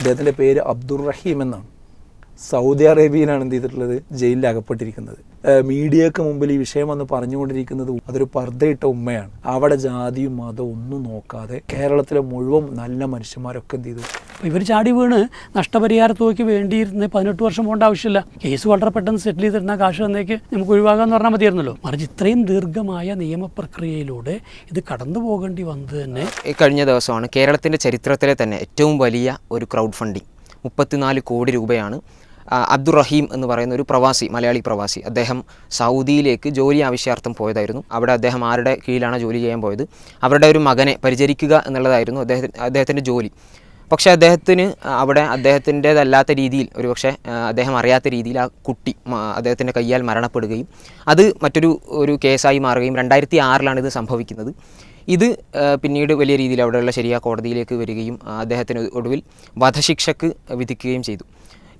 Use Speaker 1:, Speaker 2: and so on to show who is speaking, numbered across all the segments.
Speaker 1: അദ്ദേഹത്തിന്റെ പേര് അബ്ദുർ റഹീം എന്നാണ്. സൗദി അറേബ്യയിലാണ് എന്ത് ചെയ്തിട്ടുള്ളത്? ജയിലിൽ അകപ്പെട്ടിരിക്കുന്നത്. മീഡിയക്ക് മുമ്പിൽ ഈ വിഷയം വന്ന് പറഞ്ഞുകൊണ്ടിരിക്കുന്നത് അതൊരു പർദ്ദയിട്ട ഉമ്മയാണ്. അവിടെ ജാതിയും മതവും ഒന്നും നോക്കാതെ കേരളത്തിലെ മുഴുവൻ നല്ല മനുഷ്യന്മാരൊക്കെ എന്ത് ചെയ്തു?
Speaker 2: ഇവർ ചാടി വീണ് നഷ്ടപരിഹാര തുകയ്ക്ക് വേണ്ടിയിരുന്ന് പതിനെട്ട് വർഷം പോകേണ്ട ആവശ്യമില്ല. കേസ് വളരെ പെട്ടെന്ന് സെറ്റിൽ ചെയ്തിരുന്ന കാശ് തന്നേക്ക് നമുക്ക് ഒഴിവാകാമെന്ന് പറഞ്ഞാൽ മതിയായിരുന്നല്ലോ. മറിച്ച് ഇത്രയും ദീർഘമായ നിയമപ്രക്രിയയിലൂടെ ഇത് കടന്നു പോകേണ്ടി വന്നത് തന്നെ
Speaker 3: ഈ കഴിഞ്ഞ ദിവസമാണ് കേരളത്തിന്റെ ചരിത്രത്തിലെ തന്നെ ഏറ്റവും വലിയ ഒരു ക്രൗഡ് ഫണ്ടിങ് മുപ്പത്തിനാല് കോടി രൂപയാണ് അബ്ദുറഹീം എന്ന് പറയുന്ന ഒരു പ്രവാസി മലയാളി പ്രവാസി അദ്ദേഹം സൗദിയിലേക്ക് ജോലി ആവശ്യാർത്ഥം പോയതായിരുന്നു. അവിടെ അദ്ദേഹം ആരുടെ കീഴിലാണ് ജോലി ചെയ്യാൻ പോയത്? അവരുടെ ഒരു മകനെ പരിചരിക്കുക എന്നുള്ളതായിരുന്നു അദ്ദേഹത്തിന് അദ്ദേഹത്തിന്റെ ജോലി. പക്ഷേ അദ്ദേഹത്തിന് അവിടെ അദ്ദേഹത്തിന്റേതല്ലാത്ത രീതിയിൽ ഒരു പക്ഷേ അദ്ദേഹം അറിയാത്ത രീതിയിൽ ആ കുട്ടി അദ്ദേഹത്തിന്റെ കയ്യാൽ മരണപ്പെടുകയും അത് മറ്റൊരു ഒരു കേസായി മാറുകയും രണ്ടായിരത്തി ആറിലാണ് ഇത് സംഭവിക്കുന്നത്. ഇത് പിന്നീട് വലിയ രീതിയിൽ അവിടെയുള്ള ശരിയാ കോടതിയിലേക്ക് വരികയും അദ്ദേഹത്തിന് ഒടുവിൽ വധശിക്ഷക്ക് വിധിക്കുകയും ചെയ്തു.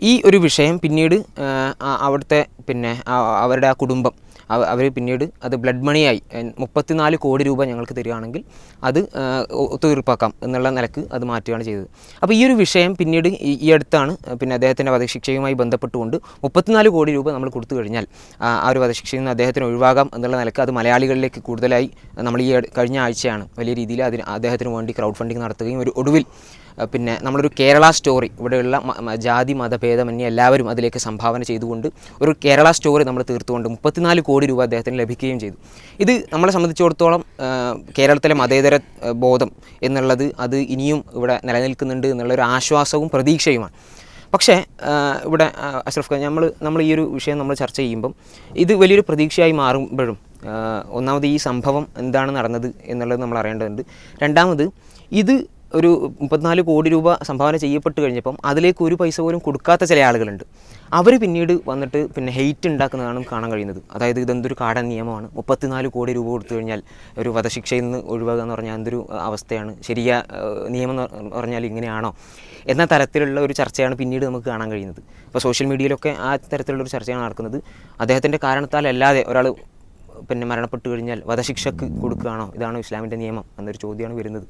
Speaker 3: ഈ ഒരു വിഷയം പിന്നീട് അവിടുത്തെ പിന്നെ അവരുടെ ആ കുടുംബം അവർ പിന്നീട് അത് ബ്ലഡ് മണിയായി മുപ്പത്തിനാല് കോടി രൂപ ഞങ്ങൾക്ക് തരികയാണെങ്കിൽ അത് ഒത്തുതീർപ്പാക്കാം എന്നുള്ള നിലയ്ക്ക് അത് മാറ്റുകയാണ് ചെയ്തത്. അപ്പോൾ ഈ ഒരു വിഷയം പിന്നീട് ഈ അടുത്താണ് പിന്നെ അദ്ദേഹത്തിന്റെ വധശിക്ഷയുമായി ബന്ധപ്പെട്ടുകൊണ്ട് മുപ്പത്തിനാല് കോടി രൂപ നമ്മൾ കൊടുത്തു കഴിഞ്ഞാൽ ആ ഒരു വധശിക്ഷയിൽ നിന്ന് അദ്ദേഹത്തിന് ഒഴിവാകാം എന്നുള്ള നിലയ്ക്ക് അത് മലയാളികളിലേക്ക് കൂടുതലായി നമ്മൾ ഈ കഴിഞ്ഞ ആഴ്ചയാണ് വലിയ രീതിയിൽ അതിന് അദ്ദേഹത്തിന് വേണ്ടി ക്രൗഡ് ഫണ്ടിങ് നടത്തുകയും ഒരു ഒടുവിൽ പിന്നെ നമ്മളൊരു കേരള സ്റ്റോറി ഇവിടെയുള്ള ജാതി മതഭേദമന്യേ എല്ലാവരും അതിലേക്ക് സംഭാവന ചെയ്തുകൊണ്ട് ഒരു കേരള സ്റ്റോറി നമ്മൾ തീർത്തുകൊണ്ട് മുപ്പത്തിനാല് കോടി രൂപ അദ്ദേഹത്തിന് ലഭിക്കുകയും ചെയ്തു. ഇത് നമ്മളെ സംബന്ധിച്ചിടത്തോളം കേരളത്തിലെ മതേതര ബോധം എന്നുള്ളത് അത് ഇനിയും ഇവിടെ നിലനിൽക്കുന്നുണ്ട് എന്നുള്ളൊരു ആശ്വാസവും പ്രതീക്ഷയുമാണ്. പക്ഷേ ഇവിടെ അഷ്റഫ് ഖാൻ നമ്മൾ നമ്മൾ ഈ ഒരു വിഷയം നമ്മൾ ചർച്ച ചെയ്യുമ്പം ഇത് വലിയൊരു പ്രതീക്ഷയായി മാറുമ്പോഴും ഒന്നാമത് ഈ സംഭവം എന്താണ് നടന്നത് എന്നുള്ളത് നമ്മൾ അറിയേണ്ടതുണ്ട്. രണ്ടാമത് ഇത് ഒരു മുപ്പത്തിനാല് കോടി രൂപ സംഭാവന ചെയ്യപ്പെട്ട് കഴിഞ്ഞപ്പം അതിലേക്ക് ഒരു പൈസ പോലും കൊടുക്കാത്ത ചില ആളുകളുണ്ട്. അവർ പിന്നീട് വന്നിട്ട് പിന്നെ ഹെയ്റ്റ് ഉണ്ടാക്കുന്നതാണ് കാണാൻ കഴിയുന്നത്. അതായത് ഇതെന്തൊരു കാടൻ നിയമമാണ്. മുപ്പത്തിനാല് കോടി രൂപ കൊടുത്തു കഴിഞ്ഞാൽ ഒരു വധശിക്ഷയിൽ നിന്ന് ഒഴിവാക്കുക എന്ന് പറഞ്ഞാൽ എന്തൊരു അവസ്ഥയാണ്. ശരിയ നിയമം എന്ന് പറഞ്ഞാൽ ഇങ്ങനെയാണോ? എന്ന തരത്തിലുള്ള ഒരു ചർച്ചയാണ് പിന്നീട് നമുക്ക് കാണാൻ കഴിയുന്നത്. ഇപ്പോൾ സോഷ്യൽ മീഡിയയിലൊക്കെ ആ തരത്തിലുള്ള ഒരു ചർച്ചയാണ് നടക്കുന്നത്. അദ്ദേഹത്തിന്റെ കാരണത്താലല്ലാതെ ഒരാൾ പിന്നെ മരണപ്പെട്ട് കഴിഞ്ഞാൽ വധശിക്ഷക്ക് കൊടുക്കുകയാണോ? ഇതാണോ ഇസ്ലാമിന്റെ നിയമം എന്നൊരു ചോദ്യമാണ് വരുന്നത്.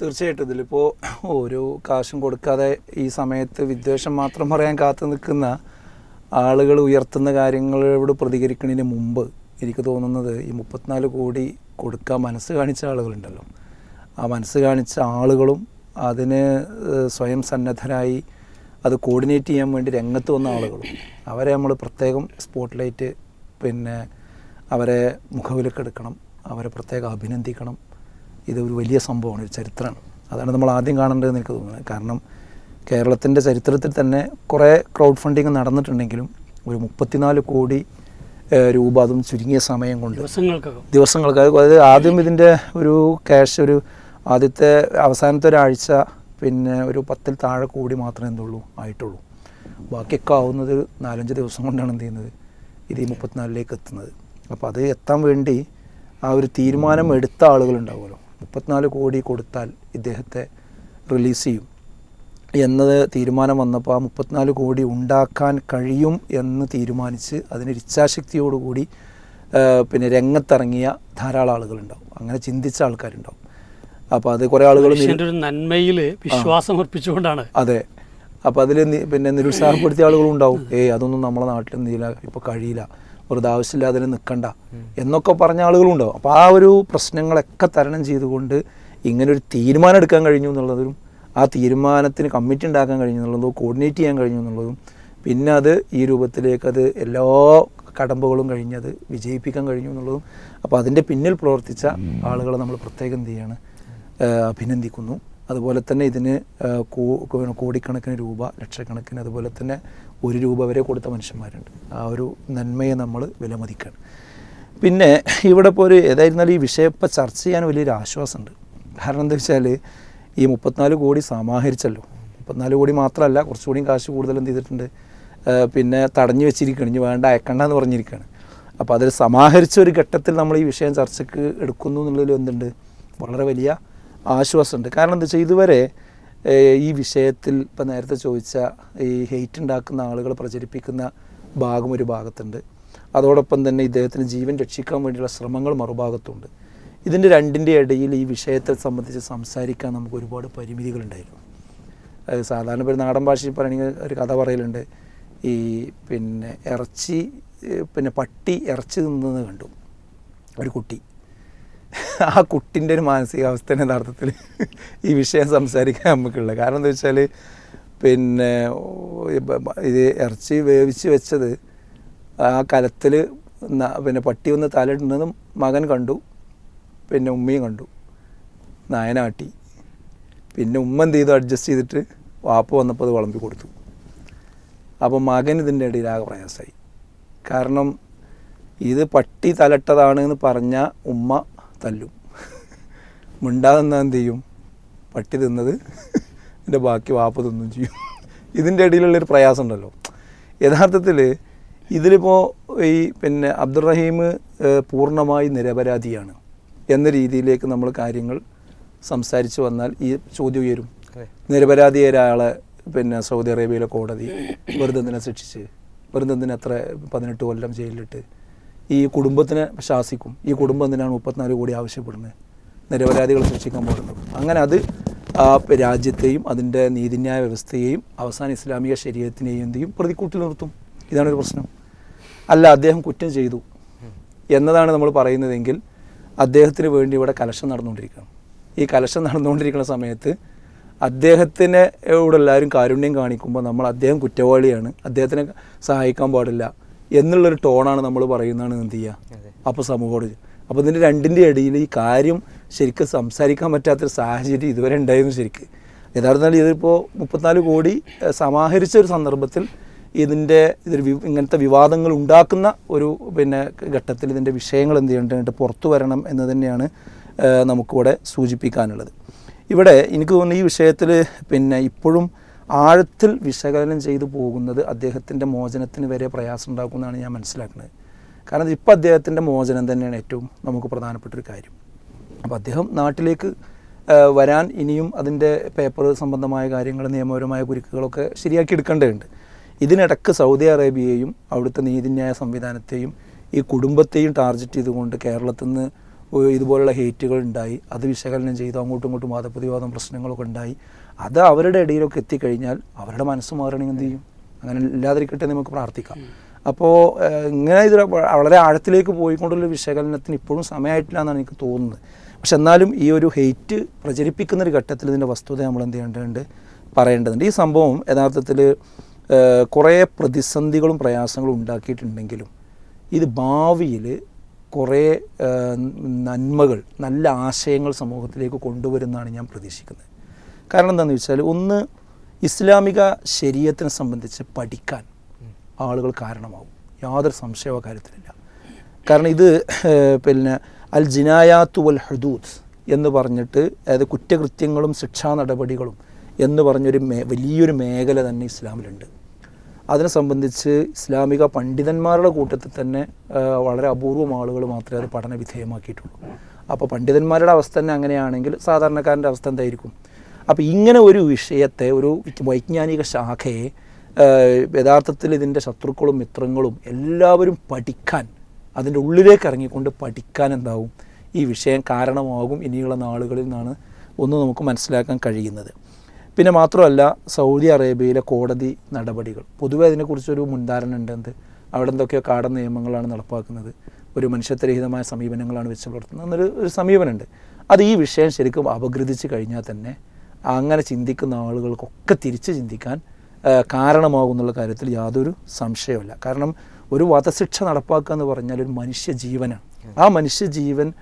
Speaker 1: തീർച്ചയായിട്ടും ഇതിലിപ്പോൾ ഓരോ കാശും കൊടുക്കാതെ ഈ സമയത്ത് വിദ്വേഷം മാത്രം പറയാൻ കാത്തു നിൽക്കുന്ന ആളുകൾ ഉയർത്തുന്ന കാര്യങ്ങളോട് പ്രതികരിക്കുന്നതിന് മുമ്പ് എനിക്ക് തോന്നുന്നത് ഈ മുപ്പത്തിനാല് കോടി കൊടുക്കാൻ മനസ്സ് കാണിച്ച ആളുകളുണ്ടല്ലോ. ആ മനസ്സ് കാണിച്ച ആളുകളും അതിന് സ്വയം സന്നദ്ധരായി അത് കോർഡിനേറ്റ് ചെയ്യാൻ വേണ്ടി രംഗത്ത് വന്ന ആളുകളും അവരെ നമ്മൾ പ്രത്യേകം സ്പോട്ട്ലൈറ്റ് പിന്നെ അവരെ മുഖവിലക്കെടുക്കണം അവരെ പ്രത്യേകം അഭിനന്ദിക്കണം ഇത് ഒരു വലിയ സംഭവമാണ് ഒരു ചരിത്രമാണ്. അതാണ് നമ്മൾ ആദ്യം കാണേണ്ടതെന്ന് എനിക്ക് തോന്നുന്നത്. കാരണം കേരളത്തിന്റെ ചരിത്രത്തിൽ തന്നെ കുറേ ക്രൗഡ് ഫണ്ടിങ് നടന്നിട്ടുണ്ടെങ്കിലും ഒരു മുപ്പത്തിനാല് കോടി രൂപ അതും ചുരുങ്ങിയ സമയം കൊണ്ട് ദിവസങ്ങൾക്ക് അതായത് ആദ്യം ഇതിന്റെ ഒരു ക്യാഷ് ഒരു ആദ്യത്തെ അവസാനത്തെ ഒരാഴ്ച പിന്നെ ഒരു പത്തിൽ താഴെ കൂടി മാത്രമേ എന്തുള്ളൂ ആയിട്ടുള്ളൂ. ബാക്കിയൊക്കെ ആവുന്നത് നാലഞ്ച് ദിവസം കൊണ്ടാണ് എന്ത് ചെയ്യുന്നത്? ഇത് ഈ മുപ്പത്തിനാലിലേക്ക് എത്തുന്നത്. അപ്പോൾ അത് എത്താൻ വേണ്ടി ആ ഒരു തീരുമാനം എടുത്ത ആളുകളുണ്ടാവുമല്ലോ മുപ്പത്തിനാല് കോടി കൊടുത്താൽ ഇദ്ദേഹത്തെ റിലീസ് ചെയ്യും. എന്നത് തീരുമാനം വന്നപ്പോൾ ആ മുപ്പത്തിനാല് കോടി ഉണ്ടാക്കാൻ കഴിയും എന്ന് തീരുമാനിച്ച് അതിന് ഇച്ഛാശക്തിയോടുകൂടി പിന്നെ രംഗത്തിറങ്ങിയ ധാരാളം ആളുകളുണ്ടാവും. അങ്ങനെ ചിന്തിച്ച ആൾക്കാരുണ്ടാവും. അപ്പോൾ അത് കുറേ ആളുകൾ
Speaker 2: നന്മയിൽ വിശ്വാസം അർപ്പിച്ചുകൊണ്ടാണ്
Speaker 1: അതെ. അപ്പോൾ അതിൽ പിന്നെ നിരുത്സാഹപ്പെടുത്തിയ ആളുകളും ഉണ്ടാവും. ഏയ് അതൊന്നും നമ്മളെ നാട്ടിൽ നീല ഇപ്പോൾ കഴിയില്ല. വെറുതെ ആവശ്യമില്ലാതെ നിൽക്കണ്ട എന്നൊക്കെ പറഞ്ഞ ആളുകളും ഉണ്ടാവും അപ്പോൾ ആ ഒരു പ്രശ്നങ്ങളൊക്കെ തരണം ചെയ്തുകൊണ്ട് ഇങ്ങനെ ഒരു തീരുമാനം എടുക്കാൻ കഴിഞ്ഞു എന്നുള്ളതും ആ തീരുമാനത്തിന് കമ്മിറ്റി ഉണ്ടാക്കാൻ കഴിഞ്ഞു എന്നുള്ളതും കോർഡിനേറ്റ് ചെയ്യാൻ കഴിഞ്ഞു എന്നുള്ളതും പിന്നെ അത് ഈ രൂപത്തിലേക്ക് അത് എല്ലാ കടമ്പകളും കഴിഞ്ഞത് വിജയിപ്പിക്കാൻ കഴിഞ്ഞു എന്നുള്ളതും അപ്പോൾ അതിന്റെ പിന്നിൽ പ്രവർത്തിച്ച ആളുകളെ നമ്മൾ പ്രത്യേകം എന്ത് ചെയ്യാണ് അഭിനന്ദിക്കുന്നു. അതുപോലെ തന്നെ ഇതിന് കോടിക്കണക്കിന് രൂപ ലക്ഷക്കണക്കിന് അതുപോലെ തന്നെ ഒരു രൂപ വരെ കൊടുത്ത മനുഷ്യന്മാരുണ്ട്. ആ ഒരു നന്മയെ നമ്മൾ വിലമതിക്കണം. പിന്നെ ഇവിടെ ഇപ്പോൾ ഒരു ഏതായിരുന്നാലും ഈ വിഷയം ഇപ്പോൾ ചർച്ച ചെയ്യാൻ വലിയൊരു ആശ്വാസമുണ്ട്. കാരണം എന്താ വെച്ചാൽ ഈ മുപ്പത്തിനാല് കോടി സമാഹരിച്ചല്ലോ. മുപ്പത്തിനാല് കോടി മാത്രമല്ല കുറച്ചുകൂടി കാശ് കൂടുതൽ എന്ത് ചെയ്തിട്ടുണ്ട്? പിന്നെ തടഞ്ഞു വെച്ചിരിക്കുകയാണ്. ഇനി വേണ്ട അയക്കണ്ട എന്ന് പറഞ്ഞിരിക്കുകയാണ്. അപ്പോൾ അതിൽ സമാഹരിച്ച ഒരു ഘട്ടത്തിൽ നമ്മൾ ഈ വിഷയം ചർച്ചയ്ക്ക് എടുക്കുന്നു എന്നുള്ളതിൽ എന്തുണ്ട്? വളരെ വലിയ ആശ്വാസമുണ്ട്. കാരണം എന്താ വെച്ചാൽ ഇതുവരെ ഈ വിഷയത്തിൽ ഇപ്പം നേരത്തെ ചോദിച്ച ഈ ഹെയ്റ്റ് ഉണ്ടാക്കുന്ന ആളുകൾ പ്രചരിപ്പിക്കുന്ന ഭാഗം ഒരു ഭാഗത്തുണ്ട്. അതോടൊപ്പം തന്നെ ഇദ്ദേഹത്തിന് ജീവൻ രക്ഷിക്കാൻ വേണ്ടിയുള്ള ശ്രമങ്ങൾ മറുഭാഗത്തുണ്ട്. ഇതിന്റെ രണ്ടിന്റെ ഇടയിൽ ഈ വിഷയത്തെ സംബന്ധിച്ച് സംസാരിക്കാൻ നമുക്ക് ഒരുപാട് പരിമിതികളുണ്ടായിരുന്നു സാധാരണ ഒരു നാടൻ ഭാഷയിൽ പറയണമെങ്കിൽ ഒരു കഥ പറയലുണ്ട്. ഈ പിന്നെ ഇറച്ചി പിന്നെ പട്ടി ഇറച്ചി തിന്നുന്നത് കണ്ടു. ഒരു കുട്ടി. ആ കുട്ടിന്റെ ഒരു മാനസികാവസ്ഥ യഥാർത്ഥത്തിൽ ഈ വിഷയം സംസാരിക്കാൻ നമുക്കുള്ളത് കാരണം എന്താ വെച്ചാൽ പിന്നെ ഇത് ഇറച്ചി വേവിച്ച് വെച്ചത് ആ കലത്തിൽ പിന്നെ പട്ടി ഒന്ന് തലയിടുന്നതും മകൻ കണ്ടു പിന്നെ ഉമ്മയും കണ്ടു നായനാട്ടി പിന്നെ ഉമ്മ എന്ത് ചെയ്തു? അഡ്ജസ്റ്റ് ചെയ്തിട്ട് വാപ്പ വന്നപ്പോൾ അത് വിളമ്പി കൊടുത്തു. അപ്പോൾ മകൻ ഇതിന്റെ ഇടയിൽ ആകെ പ്രയാസമായി. കാരണം ഇത് പട്ടി തലട്ടതാണ് എന്ന് പറഞ്ഞ ഉമ്മ തല്ലും. മിണ്ടാതെ നിന്നാൽ എന്ത് ചെയ്യും? പട്ടി തിന്നത് എന്റെ ബാക്കി വാപ്പ തിന്നും ചെയ്യും. ഇതിന്റെ ഇടയിലുള്ളൊരു പ്രയാസം ഉണ്ടല്ലോ യഥാർത്ഥത്തിൽ ഇതിലിപ്പോൾ ഈ പിന്നെ അബ്ദുറഹീം പൂർണമായി നിരപരാധിയാണ് എന്ന രീതിയിലേക്ക് നമ്മൾ കാര്യങ്ങൾ സംസാരിച്ചു വന്നാൽ ഈ ചോദ്യം ഉയരും. നിരപരാധിയായ ഒരാളെ പിന്നെ സൗദി അറേബ്യയിലെ കോടതി വെറുതെ എന്തിനെ ശിക്ഷിച്ച്? വെറുതെ എത്ര പതിനെട്ട് കൊല്ലം ജയിലിലിട്ട് ഈ കുടുംബത്തിനെ ശാസിക്കും. ഈ കുടുംബം എന്തിനാണ് മുപ്പത്തിനാല് കോടി ആവശ്യപ്പെടുന്നത്? നിരപരാധികൾ സൃഷ്ടിക്കാൻ പോകുന്നത്. അങ്ങനെ അത് രാജ്യത്തെയും അതിന്റെ നീതിന്യായ വ്യവസ്ഥയെയും അവസാന ഇസ്ലാമിക ശരീരത്തിനെയും എന്ത് ചെയ്യും? പ്രതിക്കൂട്ടിൽ നിർത്തും. ഇതാണ് ഒരു പ്രശ്നം. അല്ല അദ്ദേഹം കുറ്റം ചെയ്തു എന്നതാണ് നമ്മൾ പറയുന്നതെങ്കിൽ അദ്ദേഹത്തിന് വേണ്ടി ഇവിടെ കലശം നടന്നുകൊണ്ടിരിക്കുകയാണ്. ഈ കലശം നടന്നുകൊണ്ടിരിക്കുന്ന സമയത്ത് അദ്ദേഹത്തിനെ ഇവിടെ എല്ലാവരും കാരുണ്യം കാണിക്കുമ്പോൾ നമ്മൾ അദ്ദേഹം കുറ്റവാളിയാണ്. അദ്ദേഹത്തിനെ സഹായിക്കാൻ പാടില്ല. എന്നുള്ളൊരു ടോണാണ് നമ്മൾ പറയുന്നതാണ് എന്ത് ചെയ്യുക അപ്പോൾ സമൂഹത്തോട് അപ്പോൾ ഇതിന്റെ രണ്ടിന്റെ ഇടയിൽ ഈ കാര്യം ശരിക്കും സംസാരിക്കാൻ പറ്റാത്തൊരു സാഹചര്യം ഇതുവരെ ഉണ്ടായിരുന്നു ശരിക്ക്. യഥാർത്ഥത്തിൽ ഇതിപ്പോൾ മുപ്പത്തിനാല് കോടി സമാഹരിച്ച ഒരു സന്ദർഭത്തിൽ ഇതിന്റെ ഇതൊരു ഇങ്ങനത്തെ വിവാദങ്ങൾ ഉണ്ടാക്കുന്ന ഒരു പിന്നെ ഘട്ടത്തിൽ ഇതിന്റെ വിഷയങ്ങൾ എന്ത് ചെയ്യേണ്ടത് പുറത്തു വരണം എന്ന് തന്നെയാണ് നമുക്കിവിടെ സൂചിപ്പിക്കാനുള്ളത്. ഇവിടെ എനിക്ക് തോന്നുന്നു ഈ വിഷയത്തിൽ പിന്നെ ഇപ്പോഴും ആഴത്തിൽ വിശകലനം ചെയ്തു പോകുന്നത് അദ്ദേഹത്തിന്റെ മോചനത്തിന് വരെ പ്രയാസം ഉണ്ടാക്കുമെന്നാണ് ഞാൻ മനസ്സിലാക്കുന്നത്. കാരണം ഇപ്പോൾ അദ്ദേഹത്തിന്റെ മോചനം തന്നെയാണ് ഏറ്റവും നമുക്ക് പ്രധാനപ്പെട്ടൊരു കാര്യം. അപ്പോൾ അദ്ദേഹം നാട്ടിലേക്ക് വരാൻ ഇനിയും അതിന്റെ പേപ്പർ സംബന്ധമായ കാര്യങ്ങൾ നിയമപരമായ കുരുക്കുകളൊക്കെ ശരിയാക്കി എടുക്കേണ്ടതുണ്ട്. ഇതിനിടക്ക് സൗദി അറേബ്യയെയും അവിടുത്തെ നീതിന്യായ സംവിധാനത്തെയും ഈ കുടുംബത്തെയും ടാർഗറ്റ് ചെയ്തുകൊണ്ട് കേരളത്തിൽ നിന്ന് ഇതുപോലുള്ള ഹേറ്റുകൾ ഉണ്ടായി. അത് വിശകലനം ചെയ്തു. അങ്ങോട്ടും ഇങ്ങോട്ടും വാദപ്രതിവാദം പ്രശ്നങ്ങളൊക്കെ ഉണ്ടായി. അത് അവരുടെ ഇടയിലൊക്കെ എത്തിക്കഴിഞ്ഞാൽ അവരുടെ മനസ്സ് മാറണമെങ്കിൽ എന്ത് ചെയ്യും? അങ്ങനെ ഇല്ലാതിരിക്കട്ടെ നമുക്ക് പ്രാർത്ഥിക്കാം. അപ്പോൾ ഇങ്ങനെ ഇത് വളരെ ആഴത്തിലേക്ക് പോയിക്കൊണ്ടുള്ള വിശകലനത്തിന് ഇപ്പോഴും സമയമായിട്ടില്ല എന്നാണ് എനിക്ക് തോന്നുന്നത്. പക്ഷെ എന്നാലും ഈ ഒരു ഹെയ്റ്റ് പ്രചരിപ്പിക്കുന്ന ഒരു ഘട്ടത്തിൽ ഇതിന്റെ വസ്തുത നമ്മൾ എന്ത് ചെയ്യേണ്ടതുണ്ട്? പറയേണ്ടതുണ്ട്. ഈ സംഭവം യഥാർത്ഥത്തിൽ കുറേ പ്രതിസന്ധികളും പ്രയാസങ്ങളും ഉണ്ടാക്കിയിട്ടുണ്ടെങ്കിലും ഇത് ഭാവിയിൽ കുറേ നന്മകൾ നല്ല ആശയങ്ങൾ സമൂഹത്തിലേക്ക് കൊണ്ടുവരുന്നതാണ് ഞാൻ പ്രതീക്ഷിക്കുന്നത്. കാരണം എന്താണെന്ന് വെച്ചാൽ ഒന്ന് ഇസ്ലാമിക ശരീരത്തിനെ സംബന്ധിച്ച് പഠിക്കാൻ ആളുകൾ കാരണമാവും. യാതൊരു സംശയ കാര്യത്തിലില്ല. കാരണം ഇത് പിന്നെ അൽ ജിനായാത്തു വൽ ഹദൂദ് എന്ന് പറഞ്ഞിട്ട് അതായത് കുറ്റകൃത്യങ്ങളും ശിക്ഷാ നടപടികളും എന്ന് പറഞ്ഞൊരു മേ വലിയൊരു മേഖല തന്നെ ഇസ്ലാമിലുണ്ട്. അതിനെ സംബന്ധിച്ച് ഇസ്ലാമിക പണ്ഡിതന്മാരുടെ കൂട്ടത്തിൽ തന്നെ വളരെ അപൂർവം ആളുകൾ മാത്രമേ അത് പഠന വിധേയമാക്കിയിട്ടുള്ളൂ അപ്പോൾ പണ്ഡിതന്മാരുടെ അവസ്ഥ തന്നെ അങ്ങനെയാണെങ്കിൽ സാധാരണക്കാരന്റെ അവസ്ഥ എന്തായിരിക്കും? അപ്പോൾ ഇങ്ങനെ ഒരു വിഷയത്തെ ഒരു വൈജ്ഞാനിക ശാഖയെ യഥാർത്ഥത്തിൽ ഇതിന്റെ ശത്രുക്കളും മിത്രങ്ങളും എല്ലാവരും പഠിക്കാൻ അതിന്റെ ഉള്ളിലേക്ക് ഇറങ്ങിക്കൊണ്ട് പഠിക്കാൻ എന്താവും? ഈ വിഷയം കാരണമാകും ഇനിയുള്ള നാളുകളിൽ നിന്നാണ് ഒന്ന് നമുക്ക് മനസ്സിലാക്കാൻ കഴിയുന്നത്. പിന്നെ മാത്രമല്ല സൗദി അറേബ്യയിലെ കോടതി നടപടികൾ. പൊതുവെ അതിനെക്കുറിച്ചൊരു മുൻധാരണ ഉണ്ട് എന്ത് അവിടെ എന്തൊക്കെയോ കാടൻ നിയമങ്ങളാണ് നടപ്പാക്കുന്നത്. ഒരു മനുഷ്യത്വരഹിതമായ സമീപനങ്ങളാണ് വെച്ച് പുലർത്തുന്നത്. എന്നൊരു ഒരു സമീപനമുണ്ട്. അത് ഈ വിഷയം ശരിക്കും അപഗ്രഥിച്ച് കഴിഞ്ഞാൽ തന്നെ അങ്ങനെ ചിന്തിക്കുന്ന ആളുകൾക്കൊക്കെ തിരിച്ച് ചിന്തിക്കാൻ കാരണമാകുന്നുള്ള കാര്യത്തിൽ യാതൊരു സംശയമില്ല കാരണം ഒരു വധശിക്ഷ നടപ്പാക്കുക എന്ന് പറഞ്ഞാൽ ഒരു മനുഷ്യ ജീവനാണ്. ആ മനുഷ്യ ജീവൻ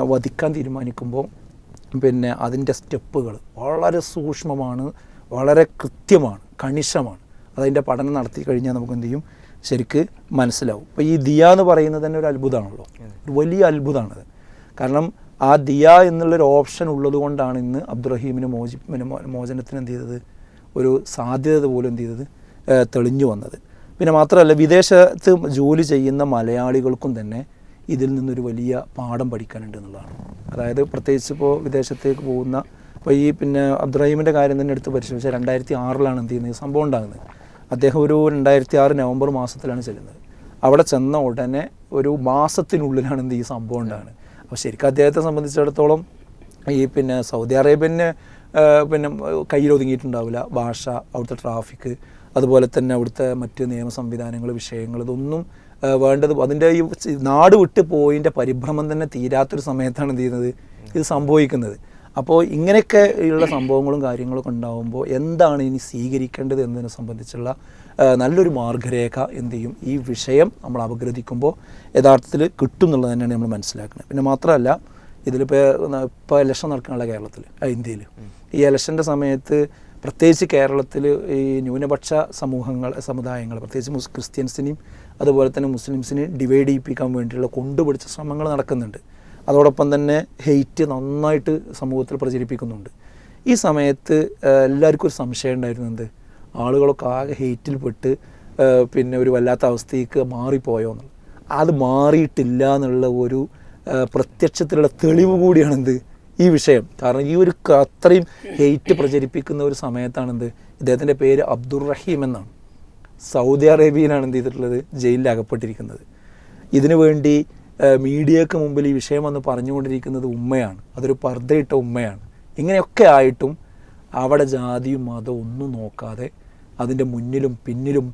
Speaker 1: വധിക്കാൻ തീരുമാനിക്കുമ്പോൾ പിന്നെ അതിന്റെ സ്റ്റെപ്പുകൾ വളരെ സൂക്ഷ്മമാണ് വളരെ കൃത്യമാണ് കണിശമാണ്. അതതിന്റെ പഠനം നടത്തി കഴിഞ്ഞാൽ നമുക്ക് എന്ത് ചെയ്യും? ശരിക്ക് മനസ്സിലാവും. ഇപ്പോൾ ഈ ദിയ എന്ന് പറയുന്നത് തന്നെ ഒരു അത്ഭുതമാണല്ലോ. ഒരു വലിയ അത്ഭുതമാണത്. കാരണം ആ ദിയ എന്നുള്ളൊരു ഓപ്ഷൻ ഉള്ളത് കൊണ്ടാണ് ഇന്ന് അബ്ദുറഹീമിന് മോചി മോചനത്തിന് എന്ത് ചെയ്തത്? ഒരു സാധ്യത പോലും എന്ത് ചെയ്തത്? തെളിഞ്ഞു വന്നത്. പിന്നെ മാത്രമല്ല വിദേശത്ത് ജോലി ചെയ്യുന്ന മലയാളികൾക്കും തന്നെ ഇതിൽ നിന്നൊരു വലിയ പാഠം പഠിക്കാനുണ്ട് എന്നുള്ളതാണ്. അതായത് പ്രത്യേകിച്ച് ഇപ്പോൾ വിദേശത്തേക്ക് പോകുന്ന ഇപ്പോൾ ഈ പിന്നെ അബ്ദുറഹീമിന്റെ കാര്യം തന്നെ എടുത്ത് പരിശോധിച്ചാൽ രണ്ടായിരത്തി ആറിലാണ് എന്ത് ചെയ്യുന്നത്? സംഭവം ഉണ്ടാകുന്നത്. അദ്ദേഹം ഒരു രണ്ടായിരത്തി ആറ് നവംബർ മാസത്തിലാണ് ചെല്ലുന്നത്. അവിടെ ചെന്ന ഉടനെ ഒരു മാസത്തിനുള്ളിലാണ് എന്ത് ഈ സംഭവം ഉണ്ടാകുന്നത്. അപ്പോൾ ശരിക്കും അദ്ദേഹത്തെ സംബന്ധിച്ചിടത്തോളം ഈ പിന്നെ സൗദി അറേബ്യന് പിന്നെ കയ്യിലൊതുങ്ങിയിട്ടുണ്ടാവില്ല. ഭാഷ അവിടുത്തെ ട്രാഫിക് അതുപോലെ തന്നെ അവിടുത്തെ മറ്റ് നിയമ സംവിധാനങ്ങൾ വിഷയങ്ങൾ ഇതൊന്നും വേണ്ടത് അതിന്റെ ഈ നാട് വിട്ട് പോയിന്റെ പരിഭ്രമം തന്നെ തീരാത്തൊരു സമയത്താണ് എന്ത് ചെയ്യുന്നത്? ഇത് സംഭവിക്കുന്നത്. അപ്പോൾ ഇങ്ങനെയൊക്കെ ഉള്ള സംഭവങ്ങളും കാര്യങ്ങളൊക്കെ ഉണ്ടാകുമ്പോൾ എന്താണ് ഇനി സ്വീകരിക്കേണ്ടത് എന്നതിനെ സംബന്ധിച്ചുള്ള നല്ലൊരു മാർഗരേഖ എന്ത് ചെയ്യും? ഈ വിഷയം നമ്മൾ അപഗ്രഥിക്കുമ്പോൾ യഥാർത്ഥത്തിൽ കിട്ടും എന്നുള്ളത് തന്നെയാണ് നമ്മൾ മനസ്സിലാക്കുന്നത്. പിന്നെ മാത്രമല്ല ഇതിലിപ്പോൾ ഇപ്പോൾ ഇലക്ഷൻ നടക്കാനുള്ള കേരളത്തിൽ ഇന്ത്യയിൽ ഈ ഇലക്ഷന്റെ സമയത്ത് പ്രത്യേകിച്ച് കേരളത്തിൽ ഈ ന്യൂനപക്ഷ സമൂഹങ്ങൾ സമുദായങ്ങൾ പ്രത്യേകിച്ച് മുസ് ക്രിസ്ത്യൻസിനെയും അതുപോലെ തന്നെ മുസ്ലിംസിനെയും ഡിവൈഡ് ചെയ്യിപ്പിക്കാൻ വേണ്ടിയുള്ള കൊണ്ടുപിടിച്ച ശ്രമങ്ങൾ നടക്കുന്നുണ്ട്. അതോടൊപ്പം തന്നെ ഹെയ്റ്റ് നന്നായിട്ട് സമൂഹത്തിൽ പ്രചരിപ്പിക്കുന്നുണ്ട്. ഈ സമയത്ത് എല്ലാവർക്കും ഒരു സംശയം ഉണ്ടായിരുന്നു എന്ത്? ആളുകളൊക്കെ ആകെ ഹെയ്റ്റിൽ പെട്ട് പിന്നെ ഒരു വല്ലാത്ത അവസ്ഥയ്ക്ക് മാറിപ്പോയോ എന്നുള്ളത്. അത് മാറിയിട്ടില്ല എന്നുള്ള ഒരു പ്രത്യക്ഷത്തിലുള്ള തെളിവ് കൂടിയാണ് എന്ത് ഈ വിഷയം. കാരണം ഈ ഒരു അത്രയും ഹെയ്റ്റ് പ്രചരിപ്പിക്കുന്ന ഒരു സമയത്താണെന്ത്? ഇദ്ദേഹത്തിന്റെ പേര് അബ്ദുൾ റഹീം എന്നാണ്. സൗദി അറേബ്യയിലാണ് എന്ത് ചെയ്തിട്ടുള്ളത്? ജയിലിൽ അകപ്പെട്ടിരിക്കുന്നത്. ഇതിനു വേണ്ടി മീഡിയക്ക് മുമ്പിൽ ഈ വിഷയം വന്ന് പറഞ്ഞുകൊണ്ടിരിക്കുന്നത് ഉമ്മയാണ്. അതൊരു പർദ്ദയിട്ട ഉമ്മയാണ്. ഇങ്ങനെയൊക്കെ ആയിട്ടും അവിടെ ജാതിയും മതവും ഒന്നും നോക്കാതെ അതിന്റെ മുന്നിലും പിന്നിലും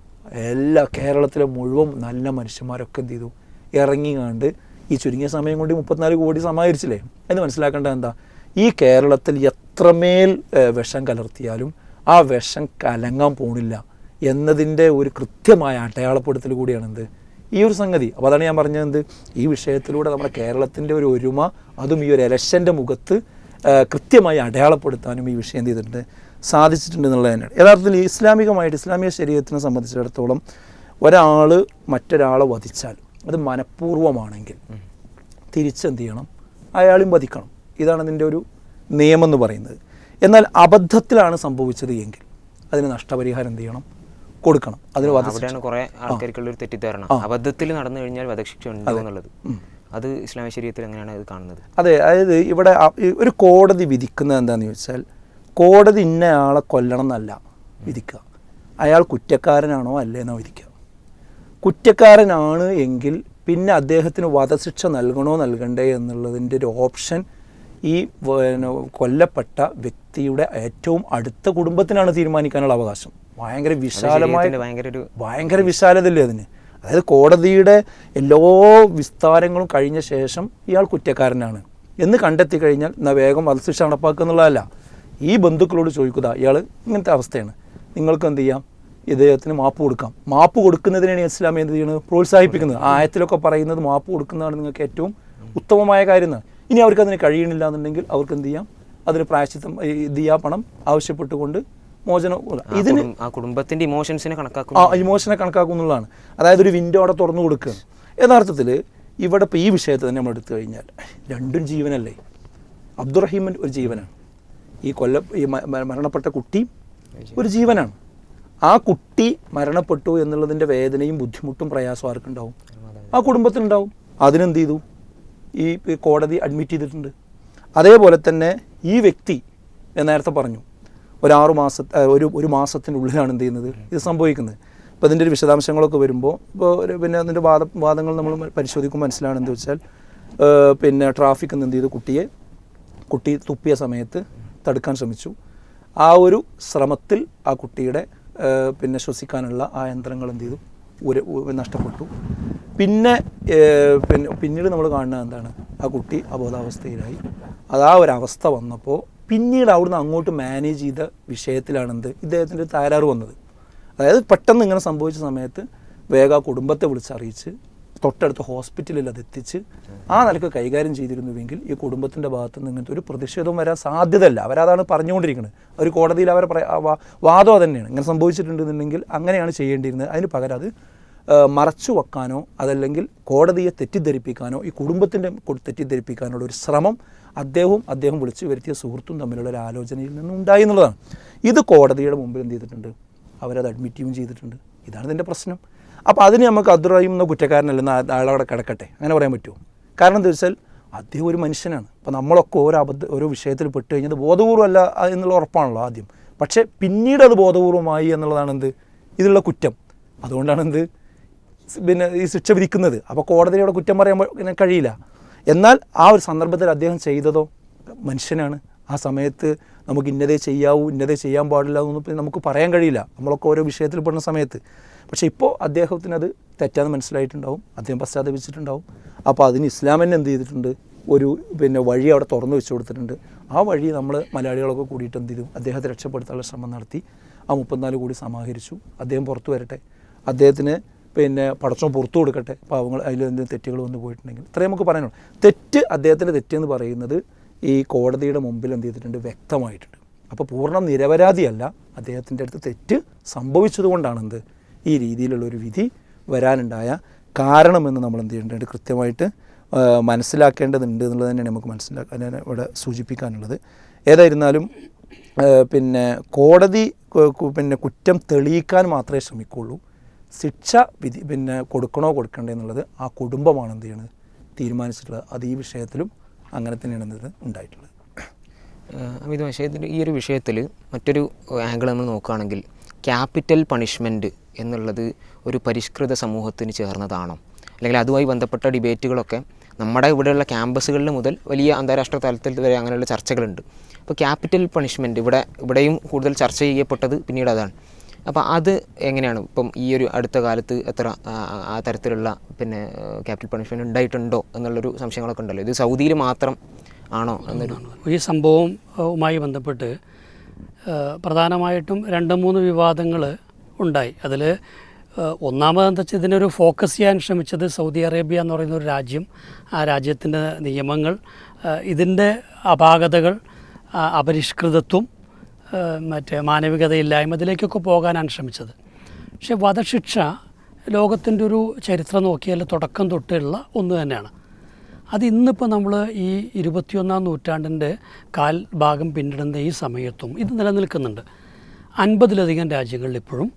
Speaker 1: എല്ലാ കേരളത്തിലെ മുഴുവൻ നല്ല മനുഷ്യന്മാരൊക്കെ എന്ത് ചെയ്തു? ഇറങ്ങി കണ്ട് ഈ ചുരുങ്ങിയ സമയം കൊണ്ട് മുപ്പത്തിനാല് കോടി സമാഹരിച്ചില്ലേ? എന്ന് മനസ്സിലാക്കേണ്ടത് എന്താ? ഈ കേരളത്തിൽ എത്രമേൽ വിഷം കലർത്തിയാലും ആ വിഷം കലങ്ങാൻ പോണില്ല എന്നതിന്റെ ഒരു കൃത്യമായ അടയാളപ്പെടുത്തൽ കൂടിയാണ് എന്ത്? ഈ ഒരു സംഗതി. അപ്പോൾ അതാണ് ഞാൻ പറഞ്ഞത് എന്ത്? ഈ വിഷയത്തിലൂടെ നമ്മുടെ കേരളത്തിന്റെ ഒരു ഒരുമ അതും ഈ ഒരു എലക്ഷന്റെ മുഖത്ത് കൃത്യമായി അടയാളപ്പെടുത്താനും ഈ വിഷയം എന്ത് ചെയ്തിട്ടുണ്ട്? സാധിച്ചിട്ടുണ്ട് എന്നുള്ളത് തന്നെയാണ്. യഥാർത്ഥത്തിൽ ഇസ്ലാമികമായിട്ട് ഇസ്ലാമിക ശരീരത്തിനെ സംബന്ധിച്ചിടത്തോളം ഒരാൾ മറ്റൊരാളെ വധിച്ചാൽ അത് മനഃപൂർവമാണെങ്കിൽ തിരിച്ചെന്ത് ചെയ്യണം അയാളും വധിക്കണം. ഇതാണ് അതിന്റെ ഒരു നിയമം എന്ന് പറയുന്നത്. എന്നാൽ അബദ്ധത്തിലാണ് സംഭവിച്ചത് എങ്കിൽ അതിന് നഷ്ടപരിഹാരം എന്ത് ചെയ്യണം കൊടുക്കണം. അതിന് വധിച്ചാണ്
Speaker 3: അവിടെയാണ് കുറെ ആൾക്കാർക്കുള്ള ഒരു തെറ്റിദ്ധാരണ. അബദ്ധത്തിൽ നടന്നു കഴിഞ്ഞാൽ വധശിക്ഷ ഉണ്ടോ എന്നുള്ളത്. അത് ഇസ്ലാമിക ശരീരത്തിൽ എങ്ങനെയാണ് അത് കാണുന്നത്?
Speaker 1: അതെ. അതായത് ഇവിടെ ഒരു കോടതി വിധിക്കുന്നത് എന്താണെന്ന് ചോദിച്ചാൽ കോടതി ആളെ കൊല്ലണം എന്നല്ല വിധിക്കുക അയാൾ കുറ്റക്കാരനാണോ അല്ലേന്നോ വിധിക്കുക കുറ്റക്കാരനാണ് എങ്കിൽ പിന്നെ അദ്ദേഹത്തിന് വധശിക്ഷ നൽകണോ നൽകണ്ടേ എന്നുള്ളതിന്റെ ഒരു ഓപ്ഷൻ ഈ കൊല്ലപ്പെട്ട വ്യക്തിയുടെ ഏറ്റവും അടുത്ത കുടുംബത്തിനാണ് തീരുമാനിക്കാനുള്ള അവകാശം. ഭയങ്കര വിശാലമായ
Speaker 3: ശരീരത്തിന്റെ ഭയങ്കര ഒരു
Speaker 1: ഭയങ്കര വിശാലതല്ലേ അതിന്? അതായത് കോടതിയുടെ എല്ലാ വിസ്താരങ്ങളും കഴിഞ്ഞ ശേഷം ഇയാൾ കുറ്റക്കാരനാണ്. എന്ന് കണ്ടെത്തി കഴിഞ്ഞാൽ എന്നാൽ വേഗം വധശിക്ഷ നടപ്പാക്കുക എന്നുള്ളതല്ല. ഈ ബന്ധുക്കളോട് ചോദിക്കുക ഇയാൾ ഇങ്ങനത്തെ അവസ്ഥയാണ്. നിങ്ങൾക്ക് എന്ത് ചെയ്യാം? ഇദ്ദേഹത്തിന് മാപ്പ് കൊടുക്കാം. മാപ്പ് കൊടുക്കുന്നതിനാണ് ഇസ്ലാം എന്ത് ചെയ്യുന്നത് പ്രോത്സാഹിപ്പിക്കുന്നത്. ആ ആയത്തിലൊക്കെ പറയുന്നത് മാപ്പ് കൊടുക്കുന്നതാണ് നിങ്ങൾക്ക് ഏറ്റവും ഉത്തമമായ കാര്യം ഇനി അവർക്ക് അതിന് കഴിയണില്ല എന്നുണ്ടെങ്കിൽ അവർക്ക് എന്ത് ചെയ്യാം? അതിന് പ്രായശ്ചിത്തം ഇത് ദിയാ പണം ആവശ്യപ്പെട്ടുകൊണ്ട് മോചനം ഇതിന്
Speaker 3: ആ കുടുംബത്തിന്റെ ഇമോഷൻസിനെ കണക്കാക്കും.
Speaker 1: ആ
Speaker 3: ഇമോഷനെ
Speaker 1: ഇമോഷനെ കണക്കാക്കുന്നുള്ളതാണ്. അതായത് ഒരു വിൻഡോ അവിടെ തുറന്നു കൊടുക്കുക. യഥാർത്ഥത്തിൽ ഇവിടെ ഇപ്പോൾ ഈ വിഷയത്തെ തന്നെ നമ്മൾ എടുത്തു കഴിഞ്ഞാൽ രണ്ടും ജീവനല്ലേ? അബ്ദുറഹീമൻ ഒരു ജീവനാണ്. ഈ കൊല്ല ഈ മരണപ്പെട്ട കുട്ടി ഒരു ജീവനാണ്. ആ കുട്ടി മരണപ്പെട്ടു എന്നുള്ളതിന്റെ വേദനയും ബുദ്ധിമുട്ടും പ്രയാസവും ആർക്കുണ്ടാവും? ആ കുടുംബത്തിനുണ്ടാവും. അതിനെന്ത് ചെയ്തു? ഈ കോടതി അഡ്മിറ്റ് ചെയ്തിട്ടുണ്ട്. അതേപോലെ തന്നെ ഈ വ്യക്തി നേരത്തെ പറഞ്ഞു ഒരു ആറു മാസ ഒരു ഒരു മാസത്തിനുള്ളിലാണ് എന്ത് ചെയ്യുന്നത്? ഇത് സംഭവിക്കുന്നത്. അപ്പോൾ ഇതിന്റെ ഒരു വിശദാംശങ്ങളൊക്കെ വരുമ്പോൾ ഇപ്പോൾ പിന്നെ അതിന്റെ വാദ വാദങ്ങൾ നമ്മൾ പരിശോധിക്കുമ്പോൾ മനസ്സിലാണെന്ന് വെച്ചാൽ പിന്നെ ട്രാഫിക് എന്ത് ചെയ്തു? കുട്ടിയെ കുട്ടി തുപ്പിയ സമയത്ത് തടുക്കാൻ ശ്രമിച്ചു. ആ ഒരു ശ്രമത്തിൽ ആ കുട്ടിയുടെ പിന്നെ ശ്വസിക്കാനുള്ള ആ യന്ത്രങ്ങൾ എന്ത് ചെയ്തു? ഒരു നഷ്ടപ്പെട്ടു. പിന്നെ പിന്നെ പിന്നീട് നമ്മൾ കാണുന്നത് എന്താണ്? ആ കുട്ടി അബോധാവസ്ഥയിലായി. അത് ആ ഒരു അവസ്ഥ വന്നപ്പോൾ പിന്നീട് അവിടുന്ന് അങ്ങോട്ട് മാനേജ് ചെയ്ത വിഷയത്തിലാണെന്ത് ഇദ്ദേഹത്തിന്റെ തകരാറ് വന്നത്. അതായത് പെട്ടെന്ന് ഇങ്ങനെ സംഭവിച്ച സമയത്ത് വേഗം കുടുംബത്തെ വിളിച്ചറിയിച്ച് തൊട്ടടുത്ത ഹോസ്പിറ്റലിൽ അത് എത്തിച്ച് ആ നിലയ്ക്ക് കൈകാര്യം ചെയ്തിരുന്നുവെങ്കിൽ ഈ കുടുംബത്തിന്റെ ഭാഗത്ത് നിന്ന് ഇങ്ങനത്തെ ഒരു പ്രതിഷേധവും വരാൻ സാധ്യതയല്ല. അവരതാണ് പറഞ്ഞുകൊണ്ടിരിക്കുന്നത് ഒരു കോടതിയിൽ അവരെ വാദം തന്നെയാണ് ഇങ്ങനെ സംഭവിച്ചിട്ടുണ്ടെന്നുണ്ടെങ്കിൽ അങ്ങനെയാണ് ചെയ്യേണ്ടിയിരുന്നത്. അതിന് പകരം അത് മറച്ചു വെക്കാനോ അതല്ലെങ്കിൽ കോടതിയെ തെറ്റിദ്ധരിപ്പിക്കാനോ ഈ കുടുംബത്തിന്റെ തെറ്റിദ്ധരിപ്പിക്കാനുള്ള ഒരു ശ്രമം അദ്ദേഹവും അദ്ദേഹം വിളിച്ചു വരുത്തിയ സുഹൃത്തും തമ്മിലുള്ള ഒരു ആലോചനയിൽ നിന്നും ഉണ്ടായി എന്നുള്ളതാണ്. ഇത് കോടതിയുടെ മുമ്പിൽ എന്ത് ചെയ്തിട്ടുണ്ട്? അവരത് അഡ്മിറ്റ് ചെയ്തിട്ടുണ്ട്. ഇതാണ് ഇതിന്റെ പ്രശ്നം. അപ്പോൾ അതിന് നമുക്ക് അദ്റയും എന്ന കുറ്റക്കാരനല്ലെന്ന് അയാളവിടെ കിടക്കട്ടെ? അങ്ങനെ പറയാൻ പറ്റുമോ? കാരണം എന്താ വെച്ചാൽ അദ്ദേഹം ഒരു മനുഷ്യനാണ്. അപ്പോൾ നമ്മളൊക്കെ ഓരോ അബദ്ധ ഓരോ വിഷയത്തിൽ പെട്ട് കഴിഞ്ഞത് ബോധപൂർവമല്ല എന്നുള്ള ഉറപ്പാണല്ലോ ആദ്യം. പക്ഷേ പിന്നീട് അത് ബോധപൂർവമായി എന്നുള്ളതാണ് എന്ത്? ഇതിലുള്ള കുറ്റം. അതുകൊണ്ടാണ് എന്ത്? പിന്നെ ഈ ശിക്ഷ വിധിക്കുന്നത്. അപ്പോൾ കോടതിയുടെ കുറ്റം പറയാൻ കഴിയില്ല. എന്നാൽ ആ ഒരു സന്ദർഭത്തിൽ അദ്ദേഹം ചെയ്തതോ? മനുഷ്യനാണ്. ആ സമയത്ത് നമുക്ക് ഇന്നതേ ചെയ്യാവൂ ഇന്നതേ ചെയ്യാൻ പാടില്ല എന്നൊന്നും നമുക്ക് പറയാൻ കഴിയില്ല. നമ്മളൊക്കെ ഓരോ വിഷയത്തിൽ പെടുന്ന സമയത്ത്. പക്ഷേ ഇപ്പോൾ അദ്ദേഹത്തിന് അത് തെറ്റാന്ന് മനസ്സിലായിട്ടുണ്ടാവും. അദ്ദേഹം പശ്ചാത്തപിച്ചിട്ടുണ്ടാവും. അപ്പോൾ അതിന് ഇസ്ലാം തന്നെ എന്ത് ചെയ്തിട്ടുണ്ട്? ഒരു പിന്നെ വഴി അവിടെ തുറന്നു വെച്ച് കൊടുത്തിട്ടുണ്ട്. ആ വഴി നമ്മൾ മലയാളികളൊക്കെ കൂടിയിട്ട് എന്ത് ചെയ്തു? അദ്ദേഹത്തെ രക്ഷപ്പെടുത്താനുള്ള ശ്രമം നടത്തി. ആ മുപ്പത്തിനാല് കോടി സമാഹരിച്ചു. അദ്ദേഹം പുറത്തു വരട്ടെ. അദ്ദേഹത്തിന് പിന്നെ പടച്ചോ പുറത്തു കൊടുക്കട്ടെ. പാവങ്ങൾ അതിൽ എന്തെങ്കിലും തെറ്റുകൾ വന്നു പോയിട്ടുണ്ടെങ്കിൽ. ഇത്രയും നമുക്ക് പറയാനുള്ളൂ. തെറ്റ് അദ്ദേഹത്തിന്റെ തെറ്റെന്ന് പറയുന്നത് ഈ കോടതിയുടെ മുമ്പിൽ എന്ത് ചെയ്തിട്ടുണ്ട്? വ്യക്തമായിട്ടുണ്ട്. അപ്പോൾ പൂർണ നിരപരാധിയല്ല. അദ്ദേഹത്തിന്റെ അടുത്ത് തെറ്റ് സംഭവിച്ചതുകൊണ്ടാണ് എന്ത് ഈ രീതിയിലുള്ള ഒരു വിധി വരാനുണ്ടായ കാരണമെന്ന് നമ്മൾ എന്ത് ചെയ്യേണ്ടത് കൃത്യമായിട്ട് മനസ്സിലാക്കേണ്ടതുണ്ട് എന്നുള്ളത് തന്നെയാണ് നമുക്ക് മനസ്സിലാക്കാൻ ഇവിടെ സൂചിപ്പിക്കാനുള്ളത്. ഏതായിരുന്നാലും പിന്നെ കോടതി പിന്നെ കുറ്റം തെളിയിക്കാൻ മാത്രമേ ശ്രമിക്കുള്ളൂ ശിക്ഷ വിധി പിന്നെ കൊടുക്കണോ കൊടുക്കണ്ടേ എന്നുള്ളത് ആ കുടുംബമാണ് എന്ത് ചെയ്യുന്നത് തീരുമാനിച്ചിട്ടുള്ളത്. അത് ഈ വിഷയത്തിലും അങ്ങനെ തന്നെയാണ് ഇത് ഉണ്ടായിട്ടുള്ളത്.
Speaker 3: അമിത് ഇതിൽ ഈ ഒരു വിഷയത്തിൽ മറ്റൊരു ആംഗിൾ നമ്മൾ നോക്കുകയാണെങ്കിൽ ക്യാപിറ്റൽ പണിഷ്മെന്റ് എന്നുള്ളത് ഒരു പരിഷ്കൃത സമൂഹത്തിന് ചേർന്നതാണോ? അല്ലെങ്കിൽ അതുമായി ബന്ധപ്പെട്ട ഡിബേറ്റുകളൊക്കെ നമ്മുടെ ഇവിടെയുള്ള ക്യാമ്പസുകളിൽ മുതൽ വലിയ അന്താരാഷ്ട്ര തലത്തിൽ വരെ അങ്ങനെയുള്ള ചർച്ചകളുണ്ട്. അപ്പോൾ ക്യാപിറ്റൽ പണിഷ്മെന്റ് ഇവിടെ ഇവിടെയും കൂടുതൽ ചർച്ച ചെയ്യപ്പെട്ടത് പിന്നീട് അതാണ്. അപ്പോൾ അത് എങ്ങനെയാണ്? ഇപ്പം ഈ ഒരു അടുത്ത കാലത്ത് എത്ര ആ, തരത്തിലുള്ള പിന്നെ ക്യാപിറ്റൽ പണിഷ്മെന്റ് ഉണ്ടായിട്ടുണ്ടോ എന്നുള്ളൊരു സംശയങ്ങളൊക്കെ ഉണ്ടല്ലോ. ഇത് സൗദിയിൽ മാത്രം ആണോ എന്നൊരു
Speaker 2: ഈ സംഭവവുമായി ബന്ധപ്പെട്ട് പ്രധാനമായിട്ടും രണ്ട് മൂന്ന് വിവാദങ്ങൾ ഉണ്ടായി. അതിൽ ഒന്നാമതെന്താ വെച്ചാൽ ഇതിനൊരു ഫോക്കസ് ചെയ്യാൻ ശ്രമിച്ചത് സൗദി അറേബ്യ എന്ന് പറയുന്ന ഒരു രാജ്യം. ആ രാജ്യത്തിന്റെ നിയമങ്ങൾ ഇതിന്റെ അപാകതകൾ അപരിഷ്കൃതത്വം മറ്റേ മാനവികതയില്ലായ്മ ഇതിലേക്കൊക്കെ പോകാനാണ് ശ്രമിച്ചത്. പക്ഷേ വധശിക്ഷ ലോകത്തിന്റെ ഒരു ചരിത്രം നോക്കിയാൽ തുടക്കം തൊട്ടുള്ള ഒന്ന് തന്നെയാണ്. അത് ഇന്നിപ്പോൾ നമ്മൾ ഈ ഇരുപത്തിയൊന്നാം നൂറ്റാണ്ടിന്റെ കാൽ ഭാഗം പിന്നിടുന്ന ഈ സമയത്തും ഇത് നിലനിൽക്കുന്നുണ്ട്. അൻപതിലധികം രാജ്യങ്ങളിൽ ഇപ്പോഴും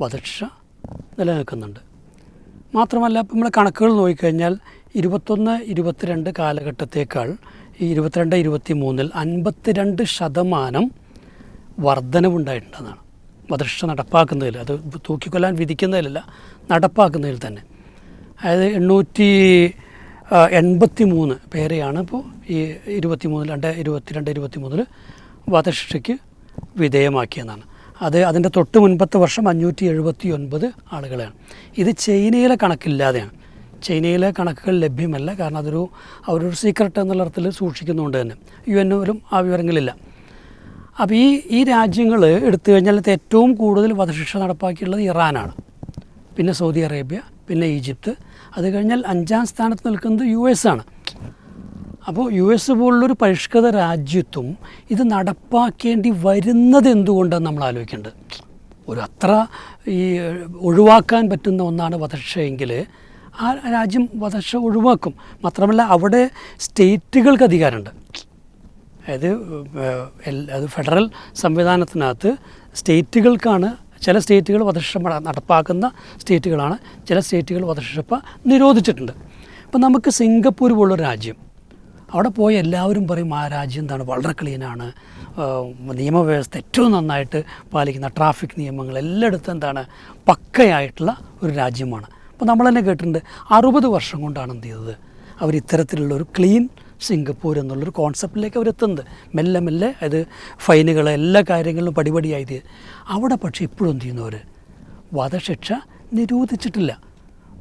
Speaker 2: വധശിക്ഷ നിലനിൽക്കുന്നുണ്ട്. മാത്രമല്ല ഇപ്പം നമ്മൾ കണക്കുകൾ നോക്കിക്കഴിഞ്ഞാൽ ഇരുപത്തൊന്ന് ഇരുപത്തിരണ്ട് കാലഘട്ടത്തേക്കാൾ ഈ ഇരുപത്തിരണ്ട് ഇരുപത്തി മൂന്നിൽ അൻപത്തിരണ്ട് ശതമാനം വർധനവുണ്ടായിട്ടുണ്ടെന്നാണ്. വധശിക്ഷ നടപ്പാക്കുന്നതിൽ അത് തൂക്കിക്കൊല്ലാൻ വിധിക്കുന്നതിലല്ല നടപ്പാക്കുന്നതിൽ തന്നെ. അതായത് എണ്ണൂറ്റി എൺപത്തി മൂന്ന് പേരെയാണ് ഇപ്പോൾ ഈ ഇരുപത്തി മൂന്നിൽ രണ്ട് ഇരുപത്തി രണ്ട് ഇരുപത്തി മൂന്നിൽ വധശിക്ഷയ്ക്ക് വിധേയമാക്കിയെന്നാണ്. അത് അതിന്റെ തൊട്ട് മുൻപത്തെ വർഷം അഞ്ഞൂറ്റി എഴുപത്തി ഒൻപത് ആളുകളെയാണ്. ഇത് ചൈനയിലെ കണക്കില്ലാതെയാണ്. ചൈനയിലെ കണക്കുകൾ ലഭ്യമല്ല കാരണം അതൊരു അവരൊരു സീക്രട്ട് എന്നുള്ള അർത്ഥത്തിൽ സൂക്ഷിക്കുന്നതുകൊണ്ട് തന്നെ. യു എന്നിലും ആ വിവരങ്ങളില്ല. അപ്പോൾ ഈ ഈ രാജ്യങ്ങൾ എടുത്തു കഴിഞ്ഞാൽ ഏറ്റവും കൂടുതൽ വധശിക്ഷ നടപ്പാക്കിയുള്ളത് ഇറാനാണ്. പിന്നെ സൗദി അറേബ്യ പിന്നെ ഈജിപ്ത്. അത് കഴിഞ്ഞാൽ അഞ്ചാം സ്ഥാനത്ത് നിൽക്കുന്നത് യു എസ് ആണ് അപ്പോൾ യു എസ് പോലുള്ളൊരു പരിഷ്കൃത രാജ്യത്തും ഇത് നടപ്പാക്കേണ്ടി വരുന്നത് എന്തുകൊണ്ടാണ് നമ്മൾ ആലോചിക്കേണ്ടത്? ഒരു അത്ര ഈ ഒഴിവാക്കാൻ പറ്റുന്ന ഒന്നാണ് വധശിക്ഷയെങ്കിൽ ആ രാജ്യം വധശിക്ഷ ഒഴിവാക്കും. മാത്രമല്ല അവിടെ സ്റ്റേറ്റുകൾക്ക് അധികാരമുണ്ട്. അതായത് അത് ഫെഡറൽ സംവിധാനത്തിനകത്ത് സ്റ്റേറ്റുകൾക്കാണ് ചില സ്റ്റേറ്റുകൾ വധശിക്ഷ നടപ്പാക്കുന്ന സ്റ്റേറ്റുകളാണ് ചില സ്റ്റേറ്റുകൾ വധശിക്ഷപ്പ നിരോധിച്ചിട്ടുണ്ട്. അപ്പം നമുക്ക് സിംഗപ്പൂർ പോലുള്ള രാജ്യം അവിടെ പോയ എല്ലാവരും പറയും ആ രാജ്യം എന്താണ് വളരെ ക്ലീനാണ്. നിയമവ്യവസ്ഥ ഏറ്റവും നന്നായിട്ട് പാലിക്കുന്ന ട്രാഫിക് നിയമങ്ങൾ എല്ലായിടത്തും എന്താണ് പക്കയായിട്ടുള്ള ഒരു രാജ്യമാണ്. അപ്പോൾ നമ്മൾ തന്നെ കേട്ടിട്ടുണ്ട് അറുപത് വർഷം കൊണ്ടാണ് എന്ത് ചെയ്തത്? അവർ ഇത്തരത്തിലുള്ള ഒരു ക്ലീൻ സിംഗപ്പൂർ എന്നുള്ളൊരു കോൺസെപ്റ്റിലേക്ക് അവരെത്തുന്നത്. മെല്ലെ മെല്ലെ അത് ഫൈനുകൾ എല്ലാ കാര്യങ്ങളിലും പടിപടിയായി അവിടെ പക്ഷേ ഇപ്പോഴും എന്ത് ചെയ്യുന്നവർ വധശിക്ഷ നിരോധിച്ചിട്ടില്ല.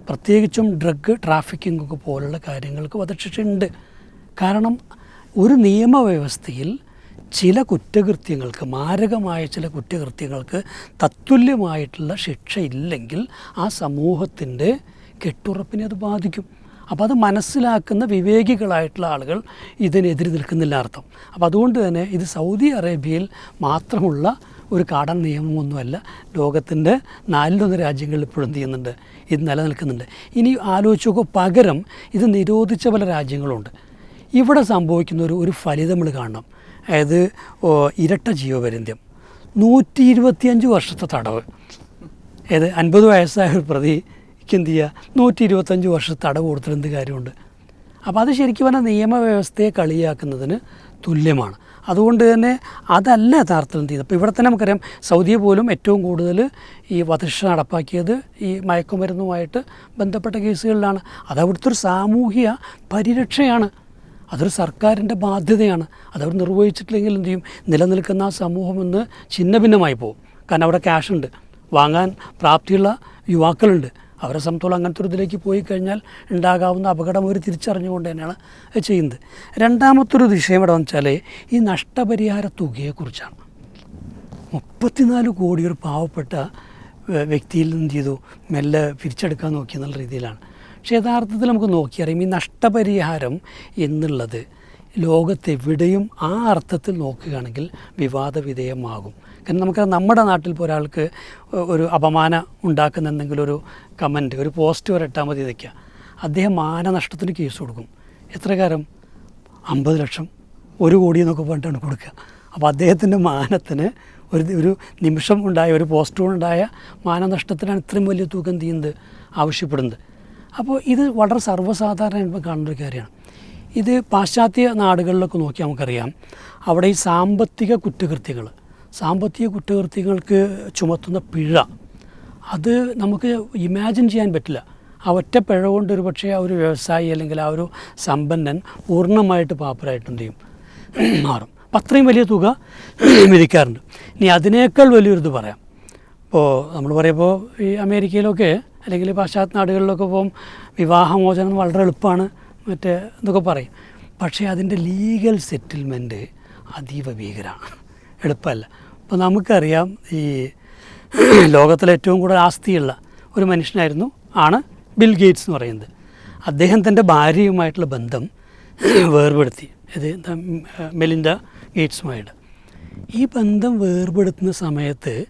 Speaker 2: പ്രത്യേകിച്ചും ഡ്രഗ് ട്രാഫിക്കിംഗ് ഒക്കെ പോലുള്ള കാര്യങ്ങൾക്ക് വധശിക്ഷ ഉണ്ട്. കാരണം ഒരു നിയമവ്യവസ്ഥയിൽ ചില കുറ്റകൃത്യങ്ങൾക്ക് മാരകമായ ചില കുറ്റകൃത്യങ്ങൾക്ക് തത്തുല്യമായിട്ടുള്ള ശിക്ഷയില്ലെങ്കിൽ ആ സമൂഹത്തിന്റെ കെട്ടുറപ്പിനെ അത് ബാധിക്കും. അപ്പോൾ അത് മനസ്സിലാക്കുന്ന വിവേകികളായിട്ടുള്ള ആളുകൾ ഇതിനെതിരെ നിൽക്കുന്നില്ല അർത്ഥം. അപ്പോൾ അതുകൊണ്ട് തന്നെ ഇത് സൗദി അറേബ്യയിൽ മാത്രമുള്ള ഒരു കാടൻ നിയമമൊന്നുമല്ല ലോകത്തിന്റെ നാലിലൊന്ന് രാജ്യങ്ങളിൽ ഇപ്പോഴും ചെയ്യുന്നുണ്ട്? ഇത് നിലനിൽക്കുന്നുണ്ട്. ഇനി ആലോചിച്ച് പകരം ഇത് നിരോധിച്ച പല രാജ്യങ്ങളുണ്ട്. ഇവിടെ സംഭവിക്കുന്ന ഒരു ഒരു ഫലിതം നമ്മൾ കാണണം. അതായത് ഇരട്ട ജീവപര്യന്തം. നൂറ്റി ഇരുപത്തിയഞ്ച് വർഷത്തെ തടവ്. ഏത് അൻപത് വയസ്സായ ഒരു പ്രതിക്ക് എന്ത് ചെയ്യുക നൂറ്റി ഇരുപത്തഞ്ച് വർഷത്തെ അടവ് കൊടുത്തിട്ട് എന്ത് കാര്യമുണ്ട്? അപ്പോൾ അത് ശരിക്കും പറഞ്ഞാൽ നിയമവ്യവസ്ഥയെ കളിയാക്കുന്നതിന് തുല്യമാണ്. അതുകൊണ്ട് തന്നെ അതല്ല യഥാർത്ഥത്തിൽ ചെയ്യുന്നത് അപ്പോൾ ഇവിടെ തന്നെ നമുക്കറിയാം സൗദിയെ പോലും ഏറ്റവും കൂടുതൽ ഈ വധശിക്ഷ നടപ്പാക്കിയത് ഈ മയക്കുമരുന്നുമായിട്ട് ബന്ധപ്പെട്ട കേസുകളിലാണ്. അത് അവിടുത്തെ ഒരു സാമൂഹിക പരിരക്ഷയാണ്. അതൊരു സർക്കാരിന്റെ ബാധ്യതയാണ്. അതവർ നിർവഹിച്ചിട്ടില്ലെങ്കിൽ എന്തു ചെയ്യും? നിലനിൽക്കുന്ന ആ സമൂഹം ഇന്ന് ഛിന്ന ഭിന്നമായി പോകും. കാരണം അവിടെ ക്യാഷ് ഉണ്ട് വാങ്ങാൻ പ്രാപ്തിയുള്ള യുവാക്കളുണ്ട്. അവരെ സംബന്ധിച്ചോളം അങ്ങനത്തെ ഒരു ഇതിലേക്ക് പോയി കഴിഞ്ഞാൽ ഉണ്ടാകാവുന്ന അപകടം അവർ തിരിച്ചറിഞ്ഞുകൊണ്ട് തന്നെയാണ് ചെയ്യുന്നത്. രണ്ടാമത്തൊരു വിഷയം ഇവിടെ വെച്ചാൽ ഈ നഷ്ടപരിഹാര തുകയെക്കുറിച്ചാണ്. മുപ്പത്തിനാല് കോടി ഒരു പാവപ്പെട്ട വ്യക്തിയിൽ നിന്ന് ചെയ്തു? മെല്ലെ പിരിച്ചെടുക്കാൻ നോക്കി എന്നുള്ള രീതിയിലാണ്. പക്ഷേ യഥാർത്ഥത്തിൽ നമുക്ക് നോക്കിയറിയാം ഈ നഷ്ടപരിഹാരം എന്നുള്ളത് ലോകത്തെവിടെയും ആ അർത്ഥത്തിൽ നോക്കുകയാണെങ്കിൽ വിവാദ വിധേയമാകും കാരണം നമുക്ക് നമ്മുടെ നാട്ടിൽ ഇപ്പോൾ ഒരാൾക്ക് ഒരു അപമാനം ഉണ്ടാക്കുന്ന എന്തെങ്കിലും ഒരു കമന്റ് ഒരു പോസ്റ്റ് വരെ ഇട്ടാൽ മതി ഇതൊക്കെ. അദ്ദേഹം മാനനഷ്ടത്തിന് കേസ് കൊടുക്കും. എത്ര കാലം അമ്പത് ലക്ഷം. ഒരു കോടി എന്നൊക്കെ പറഞ്ഞിട്ടാണ് കൊടുക്കുക. അപ്പോൾ അദ്ദേഹത്തിന്റെ മാനത്തിന് ഒരു ഒരു നിമിഷം ഉണ്ടായ ഒരു പോസ്റ്റ് ഉണ്ടായ മാനനഷ്ടത്തിനാണ് ഇത്രയും വലിയ തൂക്കം തീയുന്നത് ആവശ്യപ്പെടുന്നത്. അപ്പോൾ ഇത് വളരെ സർവസാധാരണ കാണുന്ന ഒരു കാര്യമാണ്. ഇത് പാശ്ചാത്യ നാടുകളിലൊക്കെ നോക്കിയാൽ നമുക്കറിയാം. അവിടെ ഈ സാമ്പത്തിക കുറ്റകൃത്യങ്ങൾ സാമ്പത്തിക കുറ്റകൃത്യങ്ങൾക്ക് ചുമത്തുന്ന പിഴ. അത് നമുക്ക് ഇമാജിൻ ചെയ്യാൻ പറ്റില്ല. ആ ഒറ്റ പിഴ കൊണ്ട് ഒരു പക്ഷേ ആ ഒരു വ്യവസായി അല്ലെങ്കിൽ ആ ഒരു സമ്പന്നൻ പൂർണമായിട്ട് പാപ്പരായിട്ട് ചെയ്യും? മാറും. അപ്പം അത്രയും വലിയ തുക വിധിക്കാറുണ്ട്. ഇനി അതിനേക്കാൾ വലിയൊരിത് പറയാം. ഇപ്പോൾ നമ്മൾ പറയുമ്പോൾ ഈ അമേരിക്കയിലൊക്കെ അല്ലെങ്കിൽ പാശ്ചാത്യ നാടുകളിലൊക്കെ പോകും വിവാഹമോചനം വളരെ എളുപ്പമാണ്. മറ്റേ എന്നൊക്കെ പറയും. പക്ഷേ അതിന്റെ ലീഗൽ സെറ്റിൽമെന്റ് അതീവ ഭീകരമാണ് എളുപ്പമല്ല. അപ്പോൾ നമുക്കറിയാം ഈ ലോകത്തിലെ ഏറ്റവും കൂടുതൽ ആസ്തിയുള്ള ഒരു മനുഷ്യനായിരുന്നു ആണ് ബിൽ ഗേറ്റ്സ് എന്ന് പറയുന്നത്. അദ്ദേഹം തന്റെ ഭാര്യയുമായിട്ടുള്ള ബന്ധം വേർപെടുത്തി. ഉം, മെലിൻഡ ഗേറ്റ്സുമായിട്ട്. ഈ ബന്ധം വേർപെടുത്തുന്ന സമയത്ത്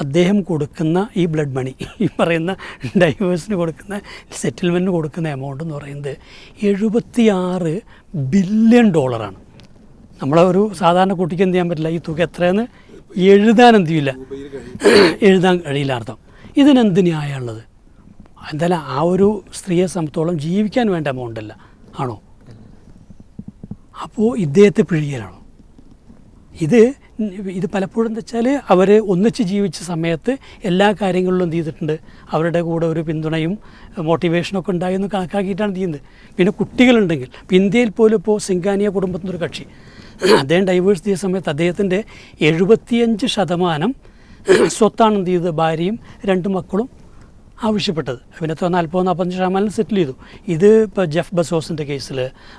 Speaker 2: അദ്ദേഹം കൊടുക്കുന്ന ഈ ബ്ലഡ് മണി ഈ പറയുന്ന ഡൈവേഴ്സിന് കൊടുക്കുന്ന സെറ്റിൽമെന്റിന് കൊടുക്കുന്ന എമൗണ്ട് എന്ന് പറയുന്നത് എഴുപത്തിയാറ് ബില്യൺ ഡോളറാണ്. നമ്മളെ ഒരു സാധാരണ കുട്ടിക്ക് എന്ത് ചെയ്യാൻ പറ്റില്ല? ഈ തുക എത്രയെന്ന് എഴുതാൻ എന്ത് ചെയ്യില്ല. എഴുതാൻ കഴിയില്ല അർത്ഥം. ഇതിനെന്ത് ന്യായമുള്ളത്? എന്തായാലും ആ ഒരു സ്ത്രീയെ സംബന്ധിച്ചോളം ജീവിക്കാൻ വേണ്ട എമൗണ്ട് അല്ല ആണോ? അപ്പോൾ ഇദ്ദേഹത്തെ പിഴിയലാണോ. ഇത് ഇത് പലപ്പോഴും എന്താ വെച്ചാൽ അവർ ഒന്നിച്ച് ജീവിച്ച സമയത്ത് എല്ലാ കാര്യങ്ങളിലും എന്ത് ചെയ്തിട്ടുണ്ട്? അവരുടെ കൂടെ ഒരു പിന്തുണയും മോട്ടിവേഷനൊക്കെ ഉണ്ടായെന്ന് കണക്കാക്കിയിട്ടാണ് ചെയ്യുന്നത്. പിന്നെ കുട്ടികളുണ്ടെങ്കിൽ ഇന്ത്യയിൽ പോലും ഇപ്പോൾ സിംഗാനിയ കുടുംബത്തിന്റെ ഒരു കക്ഷി. അദ്ദേഹം ഡൈവേഴ്സ് ചെയ്ത സമയത്ത് അദ്ദേഹത്തിന്റെ എഴുപത്തിയഞ്ച് ശതമാനം സ്വത്താണ് എന്ത് ചെയ്തത് ഭാര്യയും രണ്ട് മക്കളും ആവശ്യപ്പെട്ടത്. പിന്നെ നാൽപ്പത് നാൽപ്പത്തഞ്ച് ശതമാനം സെറ്റിൽ ചെയ്തു. ഇത് ഇപ്പോൾ ജെഫ് ബസോസിന്റെ കേസിൽ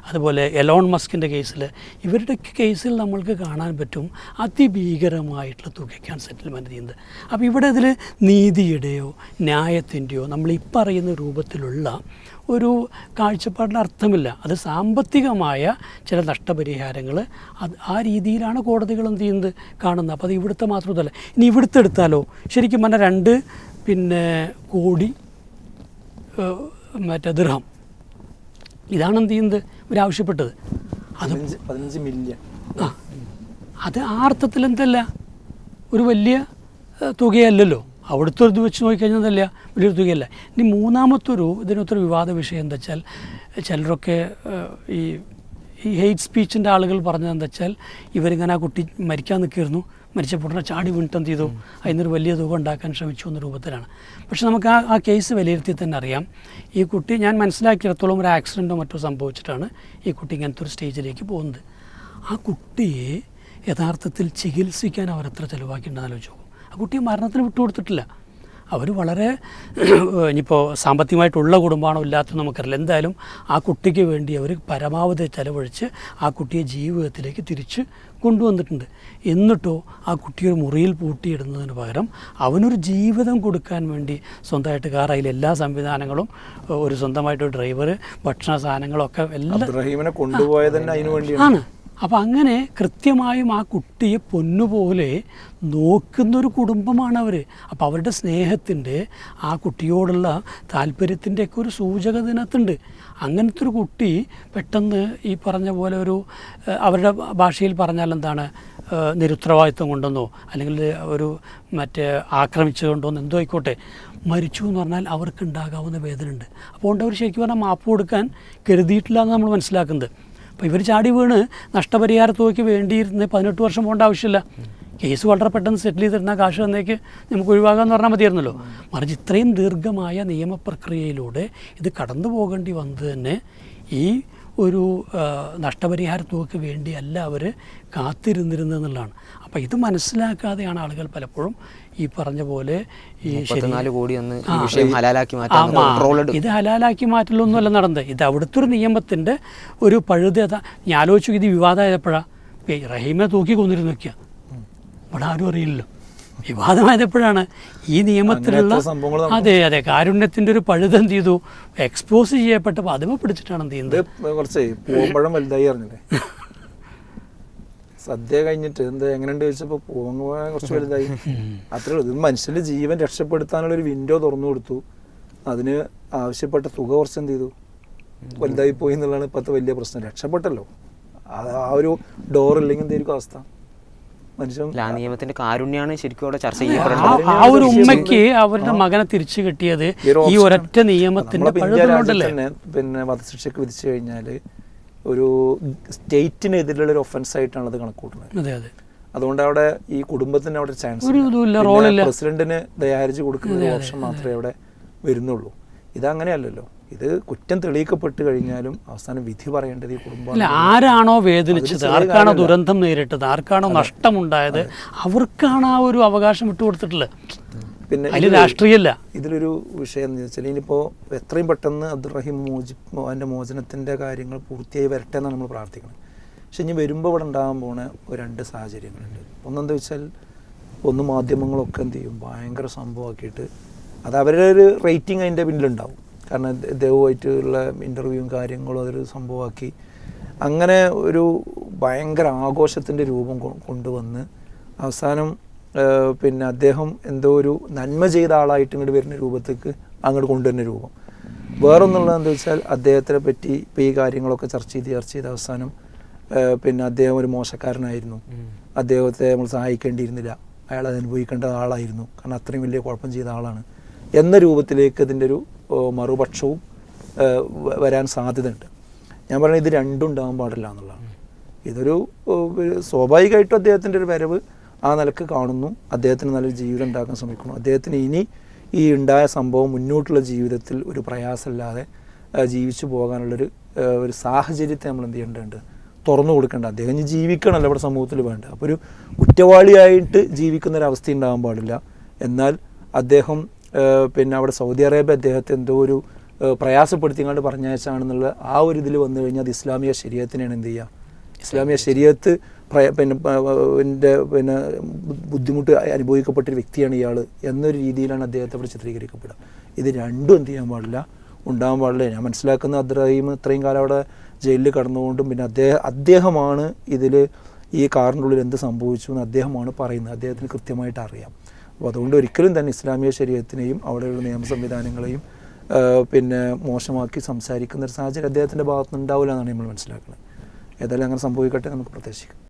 Speaker 2: അതുപോലെ എലോൺ മസ്കിന്റെ കേസിൽ ഇവരുടെ കേസിൽ നമ്മൾക്ക് കാണാൻ പറ്റും അതിഭീകരമായിട്ടുള്ള തുകയ്ക്കാണ് സെറ്റിൽമെന്റ് ചെയ്യുന്നത്. അപ്പോൾ ഇവിടെ അതിൽ നീതിയുടെയോ ന്യായത്തിന്റെയോ നമ്മൾ ഇപ്പറയുന്ന രൂപത്തിലുള്ള ഒരു കാഴ്ചപ്പാടിന് അർത്ഥമില്ല. അത് സാമ്പത്തികമായ ചില നഷ്ടപരിഹാരങ്ങൾ അത് ആ രീതിയിലാണ് കോടതികൾ എന്ത് ചെയ്യുന്നത് കാണുന്നത്. അപ്പോൾ അത് ഇവിടുത്തെ മാത്രമല്ല. ഇനി ഇവിടുത്തെ എടുത്താലോ? ശരിക്കും പറഞ്ഞാൽ രണ്ട് പിന്നെ കോടി മറ്റേ ദൃഹം ഇതാണ് എന്ത് ചെയ്യുന്നത്? ഇവരാവശ്യപ്പെട്ടത് അത്
Speaker 1: പതിനഞ്ച് മില്യൺ.
Speaker 2: ആ. അത് ആ അർത്ഥത്തിൽ എന്തല്ല? ഒരു വലിയ തുകയല്ലല്ലോ. അവിടുത്തെ ഒരു ഇത് വെച്ച് നോക്കിക്കഴിഞ്ഞാൽ വലിയൊരു തുകയല്ല. ഇനി മൂന്നാമത്തൊരു ഇതിനൊത്തൊരു വിവാദ വിഷയം എന്താ വെച്ചാൽ ചിലരൊക്കെ ഈ ഈ ഹെയ്റ്റ് സ്പീച്ചിന്റെ ആളുകൾ പറഞ്ഞത് എന്താ വെച്ചാൽ ഇവരിങ്ങനെ ആ കുട്ടി മരിക്കാൻ നിൽക്കിയിരുന്നു മരിച്ചപ്പോൾ ഉടനെ ചാടി വീണിട്ട് എന്ത് ചെയ്തു അതിനൊരു വലിയ തുക ഉണ്ടാക്കാൻ ശ്രമിച്ചു എന്ന രൂപത്തിലാണ്. പക്ഷെ നമുക്ക് ആ ആ കേസ് വിലയിരുത്തി തന്നെ അറിയാം. ഈ കുട്ടി ഞാൻ മനസ്സിലാക്കിയിടത്തോളം ഒരു ആക്സിഡന്റോ മറ്റോ സംഭവിച്ചിട്ടാണ് ഈ കുട്ടി ഇങ്ങനത്തെ ഒരു സ്റ്റേജിലേക്ക് പോകുന്നത്. ആ കുട്ടിയെ യഥാർത്ഥത്തിൽ ചികിത്സിക്കാൻ അവർ എത്ര ചിലവാക്കിയിട്ടുണ്ടെന്ന് ആലോചിച്ച് ആ കുട്ടിയെ മരണത്തിന് വിട്ടുകൊടുത്തിട്ടില്ല. അവർ വളരെ ഇനിയിപ്പോൾ സാമ്പത്തികമായിട്ടുള്ള കുടുംബമാണോ ഇല്ലാത്ത നമുക്കറിയില്ല. എന്തായാലും ആ കുട്ടിക്ക് വേണ്ടി അവർ പരമാവധി ചിലവഴിച്ച് ആ കുട്ടിയെ ജീവിതത്തിലേക്ക് തിരിച്ച് കൊണ്ടുവന്നിട്ടുണ്ട്. എന്നിട്ടോ ആ കുട്ടിയെ മുറിയിൽ പൂട്ടിയിടുന്നതിന് പകരം അവനൊരു ജീവിതം കൊടുക്കാൻ വേണ്ടി സ്വന്തമായിട്ട് കാർ അതിൽ എല്ലാ സംവിധാനങ്ങളും ഒരു സ്വന്തമായിട്ട് ഡ്രൈവർ ഭക്ഷണ സാധനങ്ങളൊക്കെ എല്ലാം
Speaker 1: കൊണ്ടുപോയത് തന്നെ അതിനു വേണ്ടിയാണ്.
Speaker 2: അപ്പം അങ്ങനെ കൃത്യമായും ആ കുട്ടിയെ പൊന്നുപോലെ നോക്കുന്നൊരു കുടുംബമാണ് അവർ അപ്പോൾ അവരുടെ സ്നേഹത്തിന്റെ ആ കുട്ടിയോടുള്ള താല്പര്യത്തിന്റെയൊക്കെ ഒരു സൂചക ഇതിനകത്തുണ്ട് അങ്ങനത്തെ ഒരു കുട്ടി പെട്ടെന്ന് ഈ പറഞ്ഞ പോലെ ഒരു അവരുടെ ഭാഷയിൽ പറഞ്ഞാൽ എന്താണ് നിരുത്തരവാദിത്വം കൊണ്ടെന്നോ അല്ലെങ്കിൽ ഒരു മറ്റേ ആക്രമിച്ചുകൊണ്ടോന്നോ എന്തോ ആയിക്കോട്ടെ. മരിച്ചു എന്ന് പറഞ്ഞാൽ അവർക്ക് ഉണ്ടാകാവുന്ന വേദന ഉണ്ട് അപ്പോൾ അവർ ശരിക്കും പറഞ്ഞാൽ മാപ്പ് കൊടുക്കാൻ കരുതിയിട്ടില്ല എന്ന് നമ്മൾ മനസ്സിലാക്കുന്നത്. അപ്പോൾ ഇവർ ചാടി വീണ് നഷ്ടപരിഹാര തുകയ്ക്ക് വേണ്ടിയിരുന്ന പതിനെട്ട് വർഷം പോകേണ്ട ആവശ്യമില്ല. കേസ് വളരെ പെട്ടെന്ന് സെറ്റിൽ ചെയ്തിരുന്ന കാശ് തന്നേക്ക് നമുക്ക് ഒഴിവാകാമെന്ന് പറഞ്ഞാൽ മതിയായിരുന്നല്ലോ. മറിച്ച് ഇത്രയും ദീർഘമായ നിയമപ്രക്രിയയിലൂടെ ഇത് കടന്നു പോകേണ്ടി വന്നത് തന്നെ ഈ ഒരു നഷ്ടപരിഹാര തുകയ്ക്ക് വേണ്ടിയല്ല അവർ കാത്തിരുന്നിരുന്നതെന്നുള്ളതാണ് അപ്പോൾ ഇത് മനസ്സിലാക്കാതെയാണ് ആളുകൾ പലപ്പോഴും ഈ പറഞ്ഞ പോലെ ഈ
Speaker 3: കോടി
Speaker 2: ഇത് ഹലാലാക്കി മാറ്റലൊന്നുമല്ല നടന്നത്. ഇത് അവിടുത്തെ ഒരു നിയമത്തിന്റെ ഒരു പഴുതത ഞാൻ ആലോചിച്ചു ഇത് വിവാദമായപ്പോഴാണ് റഹീമെ തൂക്കി കൊന്നിരുന്നു നോക്കിയ ഇവിടെ ആരും അറിയില്ലല്ലോ. വിവാദമായപ്പോഴാണ് ഈ നിയമത്തിലുള്ള അതെ അതെ കാരുണ്യത്തിന്റെ ഒരു പഴുത് എന്ത് ചെയ്തു? എക്സ്പോസ് ചെയ്യപ്പെട്ടപ്പോൾ അതിമ പിടിച്ചിട്ടാണ് എന്ത് ചെയ്യുന്നത്?
Speaker 1: കുറച്ച് പൂവമ്പഴം വലുതായി അറിഞ്ഞില്ലേ? സദ്യ കഴിഞ്ഞിട്ട് എന്താ എങ്ങനെയുണ്ട് ചോദിച്ചപ്പോൾ പോങ്ങ കുറച്ച് വലുതായി. അത്രേ ഉള്ളൂ. ഇത് മനുഷ്യന്റെ ജീവൻ രക്ഷപ്പെടുത്താനുള്ള ഒരു വിൻഡോ തുറന്നു കൊടുത്തു. അതിന് ആവശ്യപ്പെട്ട തുക കുറച്ച് എന്ത് ചെയ്തു? വലുതായി പോയി എന്നുള്ളതാണ് ഇപ്പോഴത്തെ വലിയ പ്രശ്നം. രക്ഷപ്പെട്ടല്ലോ. ആ ഒരു ഡോർ ഇല്ലെങ്കിൽ എന്തായിരിക്കും അവസ്ഥ മനുഷ്യൻ
Speaker 3: നിയമത്തിന്റെ കാരുണ്യാണ് ശരിക്കും അവിടെ ചർച്ച
Speaker 2: ആ ആ ഒരു ഉമ്മയ്ക്ക് അവരുടെ മകനെ തിരിച്ചു കിട്ടിയത്
Speaker 1: ഈ ഒരു
Speaker 2: ഒരൊറ്റ നിയമത്തിന്റെ
Speaker 1: പിന്നെ വധശിക്ഷയ്ക്ക് വിധിച്ചു കഴിഞ്ഞാൽ ഒരു സ്റ്റേറ്റിനെതിരെയുള്ള ഒരു ഒഫൻസ് ആയിട്ടാണ് അത് കണക്കൂട്ടുന്നത്.
Speaker 2: അതെ അതെ.
Speaker 1: അതുകൊണ്ട് അവിടെ ഈ കുടുംബത്തിന് അവിടെ ചാൻസ്. പ്രസിഡന്റിന് ദയാഹരിച്ച് കൊടുക്കുന്ന ഒരു ഓപ്ഷൻ മാത്രമേ അവിടെ വരുന്നുള്ളൂ. ഇതങ്ങനെയല്ലല്ലോ. ഇത് കുറ്റം തെളിയിക്കപ്പെട്ട് കഴിഞ്ഞാലും അവസാനം വിധി പറയേണ്ടത് ഈ
Speaker 2: അല്ല ആരാണോ വേദനിച്ചത്? ആർക്കാണോ ദുരന്തം നേരിട്ടത്? ആർക്കാണോ നഷ്ടമുണ്ടായത്? അവർക്കാണ് ആ ഒരു അവകാശം വിട്ടുകൊടുത്തിട്ടുള്ളത്.
Speaker 1: പിന്നെ
Speaker 2: അതിൽ രാഷ്ട്രീയമല്ല
Speaker 1: ഇതിലൊരു വിഷയം എന്ന് വെച്ചാൽ ഇനിയിപ്പോൾ എത്രയും പെട്ടെന്ന് അബ്ദുറഹീം മോചി അവന്റെ മോചനത്തിന്റെ കാര്യങ്ങൾ പൂർത്തിയായി വരട്ടെ എന്നാണ് നമ്മൾ പ്രാർത്ഥിക്കുന്നത്. പക്ഷെ ഇനി വരുമ്പോൾ ഇവിടെ ഉണ്ടാകാൻ പോണ ഒരു രണ്ട് സാഹചര്യങ്ങളുണ്ട്. ഒന്നെന്താ വെച്ചാൽ ഒന്ന് മാധ്യമങ്ങളൊക്കെ എന്ത് ചെയ്യും? ഭയങ്കര സംഭവമാക്കിയിട്ട് അത് അവരുടെ ഒരു റേറ്റിംഗ് അതിന്റെ പിന്നിലുണ്ടാവും. കാരണം ദൈവമായിട്ടുള്ള ഇന്റർവ്യൂവും കാര്യങ്ങളും അതൊരു സംഭവമാക്കി അങ്ങനെ ഒരു ഭയങ്കര ആഘോഷത്തിന്റെ രൂപം കൊണ്ടുവന്ന് അവസാനം പിന്നെ അദ്ദേഹം എന്തോ ഒരു നന്മ ചെയ്ത ആളായിട്ട് ഇങ്ങോട്ട് വരുന്ന രൂപത്തേക്ക് അങ്ങോട്ട് കൊണ്ടുവരുന്ന രൂപം. വേറൊന്നുള്ളത് എന്താ വെച്ചാൽ അദ്ദേഹത്തിനെ പറ്റി ഇപ്പോൾ ഈ കാര്യങ്ങളൊക്കെ ചർച്ച ചെയ്ത് ചർച്ച ചെയ്ത് അവസാനം പിന്നെ അദ്ദേഹം ഒരു മോശക്കാരനായിരുന്നു. അദ്ദേഹത്തെ നമ്മൾ സഹായിക്കേണ്ടിയിരുന്നില്ല. അയാൾ അത് അനുഭവിക്കേണ്ട ആളായിരുന്നു. കാരണം അത്രയും വലിയ കുഴപ്പം ചെയ്ത ആളാണ്. എന്ന രൂപത്തിലേക്ക് ഇതിന്റെ ഒരു മറുപക്ഷവും വരാൻ സാധ്യതയുണ്ട്. ഞാൻ പറയുന്നത് ഇത് രണ്ടും ഉണ്ടാകാൻ പാടില്ല എന്നുള്ളതാണ്. ഇതൊരു സ്വാഭാവികമായിട്ടും അദ്ദേഹത്തിന്റെ ഒരു വരവ് ആ നിലയ്ക്ക് കാണുന്നു. അദ്ദേഹത്തിന് നല്ലൊരു ജീവിതം ഉണ്ടാക്കാൻ ശ്രമിക്കുന്നു. അദ്ദേഹത്തിന് ഇനി ഈ ഉണ്ടായ സംഭവം മുന്നോട്ടുള്ള ജീവിതത്തിൽ ഒരു പ്രയാസമില്ലാതെ ജീവിച്ചു പോകാനുള്ളൊരു ഒരു സാഹചര്യത്തെ നമ്മൾ എന്ത് ചെയ്യേണ്ടതുണ്ട്? തുറന്നു കൊടുക്കേണ്ട. അദ്ദേഹം ഇനി ജീവിക്കണമല്ലോ ഇവിടെ സമൂഹത്തിൽ വേണ്ട. അപ്പോൾ ഒരു കുറ്റവാളിയായിട്ട് ജീവിക്കുന്ന ഒരു അവസ്ഥ ഉണ്ടാകാൻ പാടില്ല. എന്നാൽ അദ്ദേഹം പിന്നെ അവിടെ സൗദി അറേബ്യ അദ്ദേഹത്തെ എന്തോ ഒരു പ്രയാസപ്പെടുത്തിങ്ങാണ്ട് പറഞ്ഞയച്ചാണെന്നുള്ള ആ ഒരു ഇതിൽ വന്നു കഴിഞ്ഞാൽ അത് ഇസ്ലാമിക ശരീരത്തിനാണ് എന്ത് ചെയ്യുക? ഇസ്ലാമിക ശരീരത്ത് പിന്നെ എന്റെ പിന്നെ ബുദ്ധിമുട്ട് അനുഭവിക്കപ്പെട്ട ഒരു വ്യക്തിയാണ് ഇയാൾ എന്നൊരു രീതിയിലാണ് അദ്ദേഹത്തെ അവിടെ ചിത്രീകരിക്കപ്പെടുക. ഇത് രണ്ടും എന്ത് ചെയ്യാൻ പാടില്ല ഉണ്ടാകാൻ പാടില്ല. ഞാൻ മനസ്സിലാക്കുന്ന അബ്ദുറഹീം ഇത്രയും കാലം അവിടെ ജയിലിൽ കടന്നുകൊണ്ടും പിന്നെ അദ്ദേഹം അദ്ദേഹമാണ് ഇതിൽ ഈ കാറിന്റെ ഉള്ളിൽ എന്ത് സംഭവിച്ചു എന്ന് അദ്ദേഹമാണ് പറയുന്നത്. അദ്ദേഹത്തിന് കൃത്യമായിട്ട് അറിയാം. അപ്പോൾ അതുകൊണ്ട് ഒരിക്കലും തന്നെ ഇസ്ലാമിക ശരീരത്തിനെയും അവിടെയുള്ള നിയമ സംവിധാനങ്ങളെയും പിന്നെ മോശമാക്കി സംസാരിക്കുന്ന ഒരു സാഹചര്യം അദ്ദേഹത്തിന്റെ ഭാഗത്തുനിന്ന് ഉണ്ടാവില്ല എന്നാണ് നമ്മൾ മനസ്സിലാക്കുന്നത്. ഏതായാലും അങ്ങനെ സംഭവിക്കട്ടെ നമുക്ക് പ്രത്യേകിക്കാം